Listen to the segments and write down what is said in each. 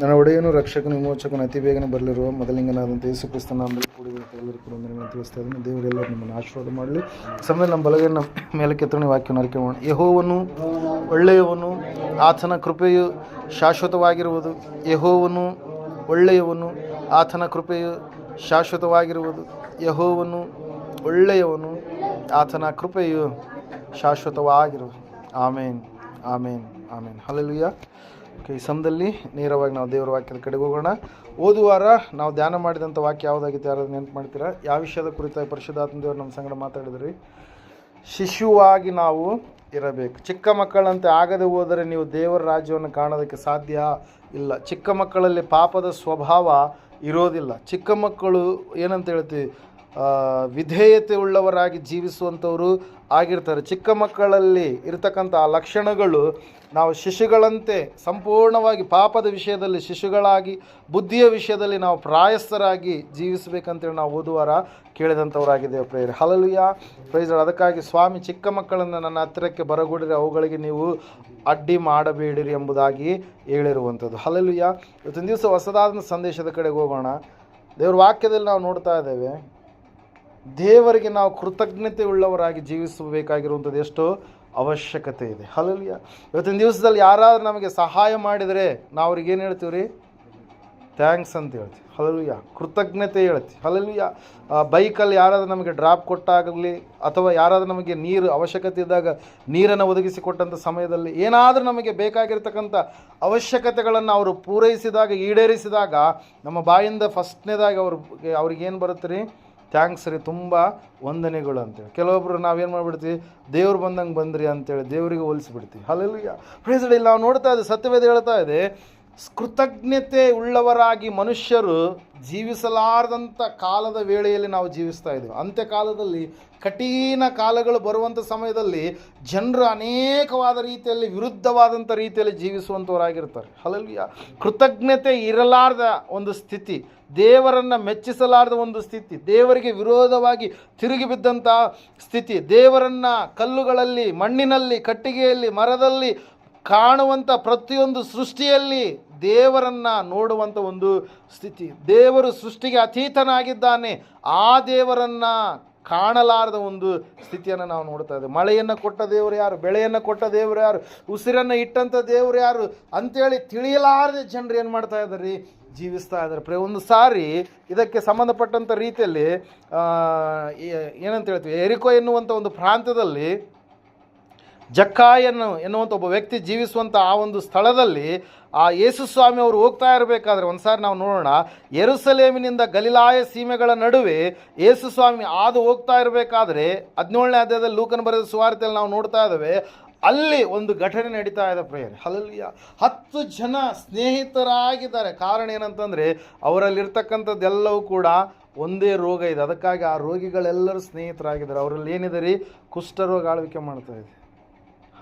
ನನ್ನ ಒಡೆಯನು ರಕ್ಷಕನು ವಿಮೋಚಕನು ಅತಿ ಬೇಗನೆ ಬರಲಿರುವ ಮೊದಲಿಂಗನಾದಂಥ ಯೇಸು ಕ್ರಿಸ್ತನ ನಾಮದಲ್ಲಿ ಕೂಡಿ ಎಲ್ಲರೂ ಕೂಡ ನಿಮಗೆ ತಿಳಿಸ್ತಾ ಇದ್ದೀನಿ. ದೇವರೆಲ್ಲರೂ ನಿಮ್ಮನ್ನು ಆಶೀರ್ವಾದ ಮಾಡಲಿ. ಸಮಯ ನಮ್ಮ ಬಲಗೈನ ಮೇಲೆ ಕೆತ್ತನೆ ವಾಕ್ಯವನ್ನು ಅರಿಕೆ ಮಾಡೋಣ. ಯಹೋವನು ಒಳ್ಳೆಯವನು, ಆತನ ಕೃಪೆಯು ಶಾಶ್ವತವಾಗಿರುವುದು. ಯಹೋವನು ಒಳ್ಳೆಯವನು, ಆತನ ಕೃಪೆಯು ಶಾಶ್ವತವಾಗಿರುವುದು. ಯಹೋವನು ಒಳ್ಳೆಯವನು, ಆತನ ಕೃಪೆಯು ಶಾಶ್ವತವಾಗಿರುವುದು. ಆಮೇನ್ ಆಮೇನ್ ಆಮೇನ್. ಹಲಲುಯ್ಯ ಓಕೆ, ಈ ಸಮಯದಲ್ಲಿ ನೇರವಾಗಿ ನಾವು ದೇವರ ವಾಕ್ಯದ ಕಡೆಗೆ ಹೋಗೋಣ. ಓದುವಾರ ನಾವು ಧ್ಯಾನ ಮಾಡಿದಂಥ ವಾಕ್ಯ ಯಾವುದಾಗಿತ್ತು, ಯಾರಾದ್ರು ನೆನಪು ಮಾಡ್ತೀರಾ? ಯಾವ ವಿಷಯದ ಕುರಿತಾಗಿ ಪರಿಶುದ್ಧಾತ್ಮ ದೇವರು ನಮ್ಮ ಸಂಗಡ ಮಾತಾಡಿದ್ರಿ. ಶಿಶುವಾಗಿ ನಾವು ಇರಬೇಕು. ಚಿಕ್ಕ ಮಕ್ಕಳಂತೆ ಆಗದೆ ಹೋದರೆ ನೀವು ದೇವರ ರಾಜ್ಯವನ್ನು ಕಾಣೋದಕ್ಕೆ ಸಾಧ್ಯ ಇಲ್ಲ. ಚಿಕ್ಕ ಮಕ್ಕಳಲ್ಲಿ ಪಾಪದ ಸ್ವಭಾವ ಇರೋದಿಲ್ಲ. ಚಿಕ್ಕ ಮಕ್ಕಳು ಏನಂತ ಹೇಳ್ತೀವಿ? ವಿಧೇಯತೆ ಉಳ್ಳವರಾಗಿ ಜೀವಿಸುವಂಥವರು ಆಗಿರ್ತಾರೆ. ಚಿಕ್ಕ ಮಕ್ಕಳಲ್ಲಿ ಇರತಕ್ಕಂಥ ಆ ಲಕ್ಷಣಗಳು ನಾವು ಶಿಶುಗಳಂತೆ ಸಂಪೂರ್ಣವಾಗಿ ಪಾಪದ ವಿಷಯದಲ್ಲಿ ಶಿಶುಗಳಾಗಿ, ಬುದ್ಧಿಯ ವಿಷಯದಲ್ಲಿ ನಾವು ಪ್ರಾಯಸ್ಥರಾಗಿ ಜೀವಿಸಬೇಕಂತೇಳಿ ನಾವು ಓದುವಾರ ಕೇಳಿದಂಥವರಾಗಿದ್ದೇವೆ ಪ್ರೇಯರ್. ಹಲಲುಯ ಪ್ರೈಸ್ ಅದಕ್ಕಾಗಿ ಸ್ವಾಮಿ, ಚಿಕ್ಕ ಮಕ್ಕಳನ್ನು ನನ್ನ ಹತ್ತಿರಕ್ಕೆ ಬರಗೂಡಿರಿ, ಅವುಗಳಿಗೆ ನೀವು ಅಡ್ಡಿ ಮಾಡಬೇಡಿರಿ ಎಂಬುದಾಗಿ ಹೇಳಿರುವಂಥದ್ದು. ಹಲಲುಯ ಇವತ್ತಿನ ದಿವಸ ಹೊಸದಾದ ಸಂದೇಶದ ಕಡೆಗೆ ಹೋಗೋಣ. ದೇವ್ರ ವಾಕ್ಯದಲ್ಲಿ ನಾವು ನೋಡ್ತಾ ಇದ್ದೇವೆ ದೇವರಿಗೆ ನಾವು ಕೃತಜ್ಞತೆ ಉಳ್ಳವರಾಗಿ ಜೀವಿಸಬೇಕಾಗಿರುವಂಥದ್ದು ಎಷ್ಟೋ ಅವಶ್ಯಕತೆ ಇದೆ. ಅಲ್ಲಲ್ಲಿಯ ಇವತ್ತಿನ ದಿವಸದಲ್ಲಿ ಯಾರಾದರೂ ನಮಗೆ ಸಹಾಯ ಮಾಡಿದರೆ ನಾವು ಅವ್ರಿಗೆ ಏನು ಹೇಳ್ತೀವಿ ರೀ? ಥ್ಯಾಂಕ್ಸ್ ಅಂತ ಹೇಳ್ತೀವಿ. ಹಲಲುಯ ಕೃತಜ್ಞತೆ ಹೇಳ್ತೀವಿ. ಹಲಲುಯ್ಯ ಬೈಕಲ್ಲಿ ಯಾರಾದರೂ ನಮಗೆ ಡ್ರಾಪ್ ಕೊಟ್ಟಾಗಲಿ ಅಥವಾ ಯಾರಾದರೂ ನಮಗೆ ನೀರು ಅವಶ್ಯಕತೆ ಇದ್ದಾಗ ನೀರನ್ನು ಒದಗಿಸಿಕೊಟ್ಟಂಥ ಸಮಯದಲ್ಲಿ ಏನಾದರೂ ನಮಗೆ ಬೇಕಾಗಿರ್ತಕ್ಕಂಥ ಅವಶ್ಯಕತೆಗಳನ್ನು ಅವರು ಪೂರೈಸಿದಾಗ ಈಡೇರಿಸಿದಾಗ ನಮ್ಮ ಬಾಯಿಂದ ಫಸ್ಟ್ನೇದಾಗಿ ಅವ್ರಿಗೆ ಅವ್ರಿಗೇನು ಬರುತ್ತೆ ರೀ? ಥ್ಯಾಂಕ್ಸ್ ರೀ, ತುಂಬ ವಂದನೆಗಳು ಅಂತೇಳಿ. ಕೆಲವೊಬ್ಬರು ನಾವೇನು ಮಾಡಿಬಿಡ್ತೀವಿ, ದೇವ್ರು ಬಂದಂಗೆ ಬಂದ್ರಿ ಅಂತೇಳಿ ದೇವರಿಗೆ ಹೋಲಿಸ್ಬಿಡ್ತೀವಿ. ಹಲಲಿಯ ಇಲ್ಲಿ ನಾವು ನೋಡ್ತಾ ಇದ್ದೀವಿ ಸತ್ಯವೇದ ಹೇಳ್ತಾ ಇದೆ ಕೃತಜ್ಞತೆ ಉಳ್ಳವರಾಗಿ ಮನುಷ್ಯರು ಜೀವಿಸಲಾರದಂಥ ಕಾಲದ ವೇಳೆಯಲ್ಲಿ ನಾವು ಜೀವಿಸ್ತಾ ಇದ್ದೀವಿ. ಅಂತ್ಯಕಾಲದಲ್ಲಿ ಕಠಿಣ ಕಾಲಗಳು ಬರುವಂಥ ಸಮಯದಲ್ಲಿ ಜನರು ಅನೇಕವಾದ ರೀತಿಯಲ್ಲಿ ವಿರುದ್ಧವಾದಂಥ ರೀತಿಯಲ್ಲಿ ಜೀವಿಸುವಂಥವರಾಗಿರ್ತಾರೆ. ಅಲ್ಲಲ್ಲಿ ಕೃತಜ್ಞತೆ ಇರಲಾರ್ದ ಒಂದು ಸ್ಥಿತಿ, ದೇವರನ್ನು ಮೆಚ್ಚಿಸಲಾರದ ಒಂದು ಸ್ಥಿತಿ, ದೇವರಿಗೆ ವಿರೋಧವಾಗಿ ತಿರುಗಿ ಬಿದ್ದಂಥ ಸ್ಥಿತಿ, ದೇವರನ್ನು ಕಲ್ಲುಗಳಲ್ಲಿ, ಮಣ್ಣಿನಲ್ಲಿ, ಕಟ್ಟಿಗೆಯಲ್ಲಿ, ಮರದಲ್ಲಿ ಕಾಣುವಂಥ ಪ್ರತಿಯೊಂದು ಸೃಷ್ಟಿಯಲ್ಲಿ ದೇವರನ್ನು ನೋಡುವಂಥ ಒಂದು ಸ್ಥಿತಿ. ದೇವರು ಸೃಷ್ಟಿಗೆ ಅತೀತನಾಗಿದ್ದಾನೆ. ಆ ದೇವರನ್ನು ಕಾಣಲಾರದ ಒಂದು ಸ್ಥಿತಿಯನ್ನು ನಾವು ನೋಡ್ತಾ ಇದ್ದೇವೆ. ಮಳೆಯನ್ನು ಕೊಟ್ಟ ದೇವರು ಯಾರು? ಬೆಳೆಯನ್ನು ಕೊಟ್ಟ ದೇವರು ಯಾರು? ಉಸಿರನ್ನು ಇಟ್ಟಂಥ ದೇವರು ಯಾರು? ಅಂತೇಳಿ ತಿಳಿಯಲಾರದೆ ಜನರು ಏನು ಮಾಡ್ತಾ ಇದ್ದಾರೆ? ಜೀವಿಸ್ತಾ ಇದ್ದಾರೆ. ಪ್ರೇ ಒಂದು ಸಾರಿ ಇದಕ್ಕೆ ಸಂಬಂಧಪಟ್ಟಂಥ ರೀತಿಯಲ್ಲಿ ಏನಂತ ಹೇಳ್ತೀವಿ? ಎರಿಕೋ ಎನ್ನುವಂಥ ಒಂದು ಪ್ರಾಂತ್ಯದಲ್ಲಿ ಜಕ್ಕಾಯನ್ನು ಎನ್ನುವಂಥ ಒಬ್ಬ ವ್ಯಕ್ತಿ ಜೀವಿಸುವಂಥ ಆ ಒಂದು ಸ್ಥಳದಲ್ಲಿ ಆ ಯೇಸು ಸ್ವಾಮಿ ಅವರು ಹೋಗ್ತಾ ಇರಬೇಕಾದ್ರೆ ಒಂದು ಸಾರಿ ನಾವು ನೋಡೋಣ. ಎರುಸಲೇಮಿನಿಂದ ಗಲಿಲಾಯ ಸೀಮೆಗಳ ನಡುವೆ ಯೇಸು ಸ್ವಾಮಿ ಹಾದು ಹೋಗ್ತಾ ಇರಬೇಕಾದ್ರೆ ಹದಿನೇಳನೇ ಅಧ್ಯಾಯದಲ್ಲಿ ಲೂಕನ್ ಬರೆದ ಸುವಾರ್ತೆಯಲ್ಲಿ ನಾವು ನೋಡ್ತಾ ಇದ್ದೇವೆ, ಅಲ್ಲಿ ಒಂದು ಘಟನೆ ನಡೀತಾ ಇದೆ ಪ್ರೇಯರ್. ಅಲ್ಲಿಯ ಹತ್ತು ಜನ ಸ್ನೇಹಿತರಾಗಿದ್ದಾರೆ. ಕಾರಣ ಏನಂತಂದರೆ ಅವರಲ್ಲಿರ್ತಕ್ಕಂಥದ್ದೆಲ್ಲವೂ ಕೂಡ ಒಂದೇ ರೋಗ ಇದೆ. ಅದಕ್ಕಾಗಿ ಆ ರೋಗಿಗಳೆಲ್ಲರೂ ಸ್ನೇಹಿತರಾಗಿದ್ದಾರೆ. ಅವರಲ್ಲಿ ಏನಿದೆ ರೀ? ಕುಷ್ಠರೋಗ ಆಳ್ವಿಕೆ ಮಾಡ್ತಾ ಇದೆ.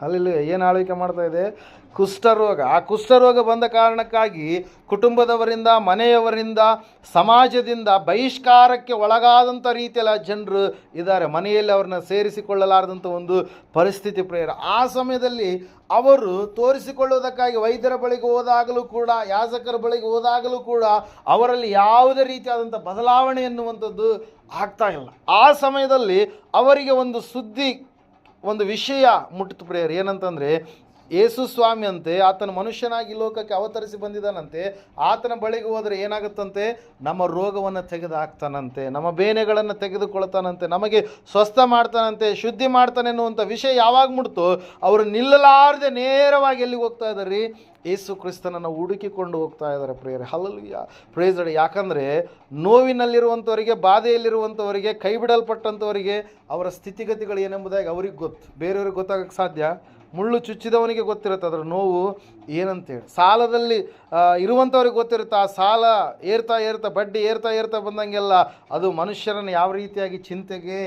ಅಲ್ಲಿ ಏನು ಆಳ್ವಿಕೆ ಮಾಡ್ತಾ ಇದೆ? ಕುಷ್ಠರೋಗ. ಆ ಕುಷ್ಠರೋಗ ಬಂದ ಕಾರಣಕ್ಕಾಗಿ ಕುಟುಂಬದವರಿಂದ, ಮನೆಯವರಿಂದ, ಸಮಾಜದಿಂದ ಬಹಿಷ್ಕಾರಕ್ಕೆ ಒಳಗಾದಂಥ ರೀತಿಯಲ್ಲಿ ಜನರು ಇದ್ದಾರೆ. ಮನೆಯಲ್ಲಿ ಅವ್ರನ್ನ ಸೇರಿಸಿಕೊಳ್ಳಲಾರದಂಥ ಒಂದು ಪರಿಸ್ಥಿತಿ ಪ್ರೇರ ಆ ಸಮಯದಲ್ಲಿ ಅವರು ತೋರಿಸಿಕೊಳ್ಳುವುದಕ್ಕಾಗಿ ವೈದ್ಯರ ಬಳಿಗೆ ಹೋದಾಗಲೂ ಕೂಡ, ಯಾಜಕರ ಬಳಿಗೆ ಹೋದಾಗಲೂ ಕೂಡ ಅವರಲ್ಲಿ ಯಾವುದೇ ರೀತಿಯಾದಂಥ ಬದಲಾವಣೆ ಎನ್ನುವಂಥದ್ದು ಆಗ್ತಾ ಇಲ್ಲ. ಆ ಸಮಯದಲ್ಲಿ ಅವರಿಗೆ ಒಂದು ಸುದ್ದಿ ಒಂದು ವಿಷಯ ಮುಟ್ಟಿತು ಪ್ರೇಯರ್ ಏನಂತಂದರೆ ಯೇಸು ಸ್ವಾಮಿಯಂತೆ ಆತನ ಮನುಷ್ಯನಾಗಿ ಲೋಕಕ್ಕೆ ಅವತರಿಸಿ ಬಂದಿದ್ದಾನಂತೆ, ಆತನ ಬಳಿಗೆ ಹೋದರೆ ಏನಾಗುತ್ತಂತೆ? ನಮ್ಮ ರೋಗವನ್ನು ತೆಗೆದು ಹಾಕ್ತಾನಂತೆ ನಮ್ಮ ಬೇನೆಗಳನ್ನು ತೆಗೆದುಕೊಳ್ತಾನಂತೆ, ನಮಗೆ ಸ್ವಸ್ಥ ಮಾಡ್ತಾನಂತೆ, ಶುದ್ಧಿ ಮಾಡ್ತಾನೆ ಅನ್ನುವಂಥ ವಿಷಯ ಯಾವಾಗ ಮುಡ್ತೋ ಅವರು ನಿಲ್ಲಲಾರದೆ ನೇರವಾಗಿ ಎಲ್ಲಿಗೆ ಹೋಗ್ತಾ ಇದ್ದಾರೆ? ರೀ ಯೇಸು ಕ್ರಿಸ್ತನನ್ನು ಹುಡುಕಿಕೊಂಡು ಹೋಗ್ತಾ ಇದ್ದಾರೆ ಪ್ರೇಯರ್. ಹಲಲು ಪ್ರೇಸ್ ಯಾಕಂದರೆ ನೋವಿನಲ್ಲಿರುವಂಥವರಿಗೆ ಬಾಧೆಯಲ್ಲಿರುವಂಥವರಿಗೆ ಕೈ ಬಿಡಲ್ಪಟ್ಟಂಥವರಿಗೆ ಅವರ ಸ್ಥಿತಿಗತಿಗಳು ಏನೆಂಬುದಾಗಿ ಅವ್ರಿಗೆ ಗೊತ್ತು. ಬೇರೆಯವ್ರಿಗೆ ಗೊತ್ತಾಗಕ್ಕೆ ಸಾಧ್ಯ? ಮುಳ್ಳು ಚುಚ್ಚಿದವನಿಗೆ ಗೊತ್ತಿರುತ್ತೆ, ಅದರ ನೋವು ಏನಂತೇಳಿ ಸಾಲದಲ್ಲಿ ಇರುವಂಥವ್ರಿಗೆ ಗೊತ್ತಿರುತ್ತೆ, ಆ ಸಾಲ ಏರ್ತಾ ಏರ್ತಾ, ಬಡ್ಡಿ ಏರ್ತಾ ಏರ್ತಾ ಬಂದಂಗೆಲ್ಲ ಅದು ಮನುಷ್ಯರನ್ನು ಯಾವ ರೀತಿಯಾಗಿ ಚಿಂತೆಗೆ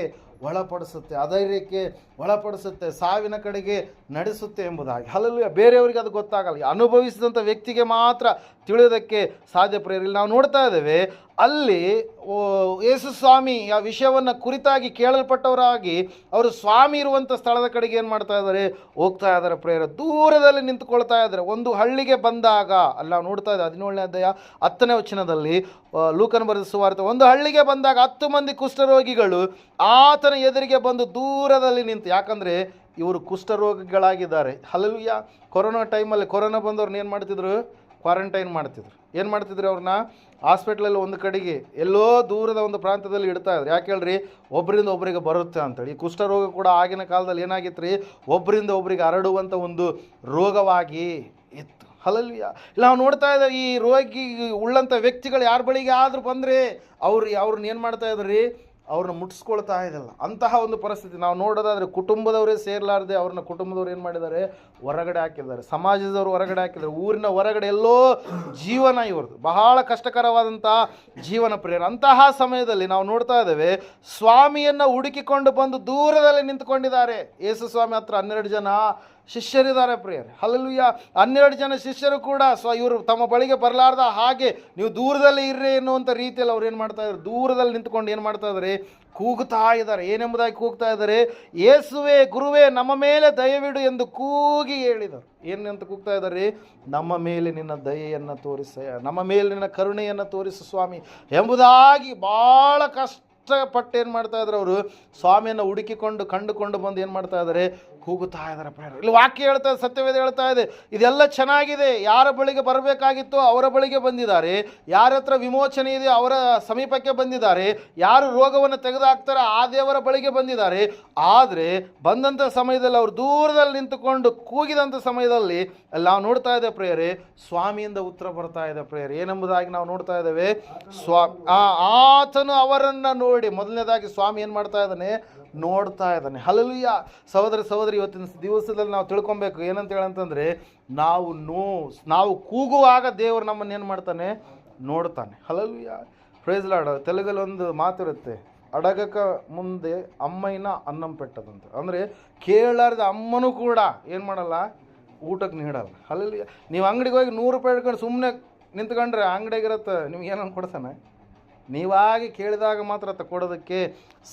ಒಳಪಡಿಸುತ್ತೆ? ಅಧೈರ್ಯಕ್ಕೆ ಒಳಪಡಿಸುತ್ತೆ, ಸಾವಿನ ಕಡೆಗೆ ನಡೆಸುತ್ತೆ ಎಂಬುದಾಗಿ. ಅಲ್ಲಲ್ಲಿ ಬೇರೆಯವರಿಗೆ ಅದು ಗೊತ್ತಾಗಲ್ಲ. ಅನುಭವಿಸಿದಂಥ ವ್ಯಕ್ತಿಗೆ ಮಾತ್ರ ತಿಳಿಯೋದಕ್ಕೆ ಸಾಧ್ಯ ಪ್ರೇರಿಲ್ಲ ನಾವು ನೋಡ್ತಾ ಇದ್ದೇವೆ, ಅಲ್ಲಿ ಯೇಸು ಸ್ವಾಮಿ ಆ ವಿಷಯವನ್ನು ಕುರಿತಾಗಿ ಕೇಳಲ್ಪಟ್ಟವರಾಗಿ ಅವರು ಸ್ವಾಮಿ ಇರುವಂಥ ಸ್ಥಳದ ಕಡೆಗೆ ಏನು ಮಾಡ್ತಾ ಇದ್ದಾರೆ, ಹೋಗ್ತಾ ಇದ್ದಾರೆ ಪ್ರೇರ ದೂರದಲ್ಲಿ ನಿಂತುಕೊಳ್ತಾ ಇದ್ದಾರೆ. ಒಂದು ಹಳ್ಳಿಗೆ ಬಂದಾಗ, ಅಲ್ಲ ನೋಡ್ತಾ ಇದ್ದೆ ಹದಿನೇಳನೇ ಅಧ್ಯಾಯ ಹತ್ತನೇ ವಚನದಲ್ಲಿ ಲೂಕನ ಬರೆದ ಸುವಾರ್ತೆ, ಒಂದು ಹಳ್ಳಿಗೆ ಬಂದಾಗ ಹತ್ತು ಮಂದಿ ಕುಷ್ಠರೋಗಿಗಳು ಆತನ ಎದುರಿಗೆ ಬಂದು ದೂರದಲ್ಲಿ ನಿಂತು ಯಾಕಂದರೆ ಇವರು ಕುಷ್ಠರೋಗಿಗಳಾಗಿದ್ದಾರೆ ಹಲಲುಯ್ಯ ಕೊರೋನಾ ಟೈಮಲ್ಲಿ ಕೊರೋನಾ ಬಂದವ್ರನ್ನ ಏನು ಮಾಡ್ತಿದ್ರು? ಕ್ವಾರಂಟೈನ್ ಮಾಡ್ತಿದ್ರು. ಏನು ಮಾಡ್ತಿದ್ರು ಅವ್ರನ್ನ? ಹಾಸ್ಪಿಟ್ಲಲ್ಲಿ ಒಂದು ಕಡೆಗೆ ಎಲ್ಲೋ ದೂರದ ಒಂದು ಪ್ರಾಂತ್ಯದಲ್ಲಿ ಇಡ್ತಾ ಇದ್ರು. ಯಾಕೆ ಹೇಳ್ರಿ? ಒಬ್ಬರಿಂದ ಒಬ್ಬರಿಗೆ ಬರುತ್ತೆ ಅಂತೇಳಿ. ಈ ಕುಷ್ಠರೋಗ ಕೂಡ ಆಗಿನ ಕಾಲದಲ್ಲಿ ಏನಾಗಿತ್ತು ರೀ ಒಬ್ಬರಿಂದ ಒಬ್ಬರಿಗೆ ಹರಡುವಂಥ ಒಂದು ರೋಗವಾಗಿ ಇತ್ತು. ಹಲಲ್ವಿಯ ಇಲ್ಲ, ನಾವು ನೋಡ್ತಾ ಇದ್ದಾರೆ ಈ ರೋಗಿ ಉಳ್ಳಂಥ ವ್ಯಕ್ತಿಗಳು ಯಾರ ಬಳಿಗೆ ಆದರೂ ಬಂದರೆ ಅವ್ರು, ಅವ್ರನ್ನ ಏನು ಮಾಡ್ತಾ ಇದ್ರಿ? ಅವ್ರನ್ನ ಮುಟ್ಸ್ಕೊಳ್ತಾ ಇದ್ದಲ್ಲ. ಅಂತಹ ಒಂದು ಪರಿಸ್ಥಿತಿ. ನಾವು ನೋಡೋದಾದರೆ ಕುಟುಂಬದವರೇ ಸೇರಲಾರ್ದೆ ಅವ್ರನ್ನ ಕುಟುಂಬದವ್ರು ಏನು ಮಾಡಿದ್ದಾರೆ? ಹೊರಗಡೆ ಹಾಕಿದ್ದಾರೆ. ಸಮಾಜದವರು ಹೊರಗಡೆ ಹಾಕಿದ್ದಾರೆ. ಊರಿನ ಹೊರಗಡೆ ಎಲ್ಲೋ ಜೀವನ ಇವ್ರದ್ದು. ಬಹಳ ಕಷ್ಟಕರವಾದಂತಹ ಜೀವನ ಪ್ರೇರ ಅಂತಹ ಸಮಯದಲ್ಲಿ ನಾವು ನೋಡ್ತಾ ಇದ್ದೇವೆ, ಸ್ವಾಮಿಯನ್ನು ಹುಡುಕಿಕೊಂಡು ಬಂದು ದೂರದಲ್ಲಿ ನಿಂತ್ಕೊಂಡಿದ್ದಾರೆ. ಯೇಸು ಸ್ವಾಮಿ ಹತ್ರ ಹನ್ನೆರಡು ಜನ ಶಿಷ್ಯರಿದ್ದಾರೆ ಪ್ರಿಯರೇ. ಹಲಲುಯ್ಯ ಹನ್ನೆರಡು ಜನ ಶಿಷ್ಯರು ಕೂಡ ಸ್ವ ಇವರು ತಮ್ಮ ಬಳಿಗೆ ಬರಲಾರ್ದ ಹಾಗೆ ನೀವು ದೂರದಲ್ಲಿ ಇರ್ರಿ ಎನ್ನುವಂಥ ರೀತಿಯಲ್ಲಿ ಅವ್ರು ಏನು ಮಾಡ್ತಾ ಇದ್ದಾರೆ ದೂರದಲ್ಲಿ ನಿಂತ್ಕೊಂಡು ಏನು ಮಾಡ್ತಾ ಇದ್ದಾರೆ? ಕೂಗುತ್ತಾ ಇದ್ದಾರೆ. ಏನೆಂಬುದಾಗಿ ಕೂಗ್ತಾ ಇದ್ದಾರೆ? ಏಸುವೆ ಗುರುವೇ, ನಮ್ಮ ಮೇಲೆ ದಯವಿಡು ಎಂದು ಕೂಗಿ ಹೇಳಿದರು. ಏನಂತ ಕೂಗ್ತಾ ಇದ್ದಾರೆ? ನಮ್ಮ ಮೇಲೆ ನಿನ್ನ ದಯೆಯನ್ನು ತೋರಿಸ ನಮ್ಮ ಮೇಲೆ ನಿನ್ನ ಕರುಣೆಯನ್ನು ತೋರಿಸು ಸ್ವಾಮಿ. ಎಂಬುದಾಗಿ ಭಾಳ ಕಷ್ಟಪಟ್ಟು ಏನು ಮಾಡ್ತಾ ಇದ್ದಾರೆ ಅವರು? ಸ್ವಾಮಿಯನ್ನು ಹುಡುಕಿಕೊಂಡು ಕಂಡುಕೊಂಡು ಬಂದು ಏನು ಮಾಡ್ತಾ ಇದ್ದಾರೆ ಕೂಗುತ್ತಾ ಇದ್ದಾರೆ ಪ್ರಯಾಣ ಇಲ್ಲಿ ವಾಕ್ಯ ಹೇಳ್ತಾ, ಸತ್ಯವೇದ ಹೇಳ್ತಾ ಇದೆ. ಇದೆಲ್ಲ ಚೆನ್ನಾಗಿದೆ. ಯಾರ ಬಳಿಗೆ ಬರಬೇಕಾಗಿತ್ತು ಅವರ ಬಳಿಗೆ ಬಂದಿದ್ದಾರೆ. ಯಾರ ಹತ್ರ ವಿಮೋಚನೆ ಇದೆ ಅವರ ಸಮೀಪಕ್ಕೆ ಬಂದಿದ್ದಾರೆ. ಯಾರು ರೋಗವನ್ನು ತೆಗೆದುಹಾಕ್ತಾರೆ ಆ ದೇವರ ಬಳಿಗೆ ಬಂದಿದ್ದಾರೆ. ಆದರೆ ಬಂದಂಥ ಸಮಯದಲ್ಲಿ ಅವರು ದೂರದಲ್ಲಿ ನಿಂತುಕೊಂಡು ಕೂಗಿದಂಥ ಸಮಯದಲ್ಲಿ ನಾವು ನೋಡ್ತಾ ಇದ್ದೇವೆ ಪ್ರೇಯರೇ. ಸ್ವಾಮಿಯಿಂದ ಉತ್ತರ ಬರ್ತಾ ಇದೆ ಪ್ರೇಯರ್. ಏನೆಂಬುದಾಗಿ ನಾವು ನೋಡ್ತಾ ಇದ್ದೇವೆ. ಸ್ವಾ ಆತನು ಅವರನ್ನು ನೋಡಿ ಮೊದಲನೇದಾಗಿ ಸ್ವಾಮಿ ಏನು ಮಾಡ್ತಾ ಇದ್ದಾನೆ? ನೋಡ್ತಾ ಇದ್ದಾನೆ. ಹಲಲುಯ್ಯ ಸಹೋದರಿ ಸಹೋದರಿ, ಇವತ್ತಿನ ದಿವಸದಲ್ಲಿ ನಾವು ತಿಳ್ಕೊಬೇಕು. ಏನಂತ ಹೇಳಂತಂದ್ರೆ ನಾವು ನೋ, ನಾವು ಕೂಗುವಾಗ ದೇವರು ನಮ್ಮನ್ನು ಏನು ಮಾಡ್ತಾನೆ? ನೋಡ್ತಾನೆ. ಹಲಲುಯ್ಯ ಫ್ರೇಜ್ ಲಾಡ್ ತೆಲುಗಲ್ಲಿ ಒಂದು ಮಾತಿರುತ್ತೆ ಅಡಗಕ ಮುಂದೆ ಅಮ್ಮಯ್ಯನ ಅನ್ನಂ ಪೆಟ್ಟದಂತ. ಅಂದರೆ, ಕೇಳಾರ್ದ ಅಮ್ಮನೂ ಕೂಡ ಏನು ಮಾಡಲ್ಲ? ಊಟಕ್ಕೆ ನೀಡಲ್ಲ. ಅಲ್ಲಿ ನೀವು ಅಂಗಡಿಗೆ ಹೋಗಿ ನೂರು ರೂಪಾಯಿ ಹಿಡ್ಕೊಂಡು ಸುಮ್ಮನೆ ನಿಂತ್ಕೊಂಡ್ರೆ ಅಂಗಡಿಯಾಗಿರತ್ತೆ. ನಿಮ್ಗೆ ಏನನ್ನು ಕೊಡ್ತಾನೆ? ನೀವಾಗಿ ಕೇಳಿದಾಗ ಮಾತ್ರ ಆತ ಕೊಡೋದಕ್ಕೆ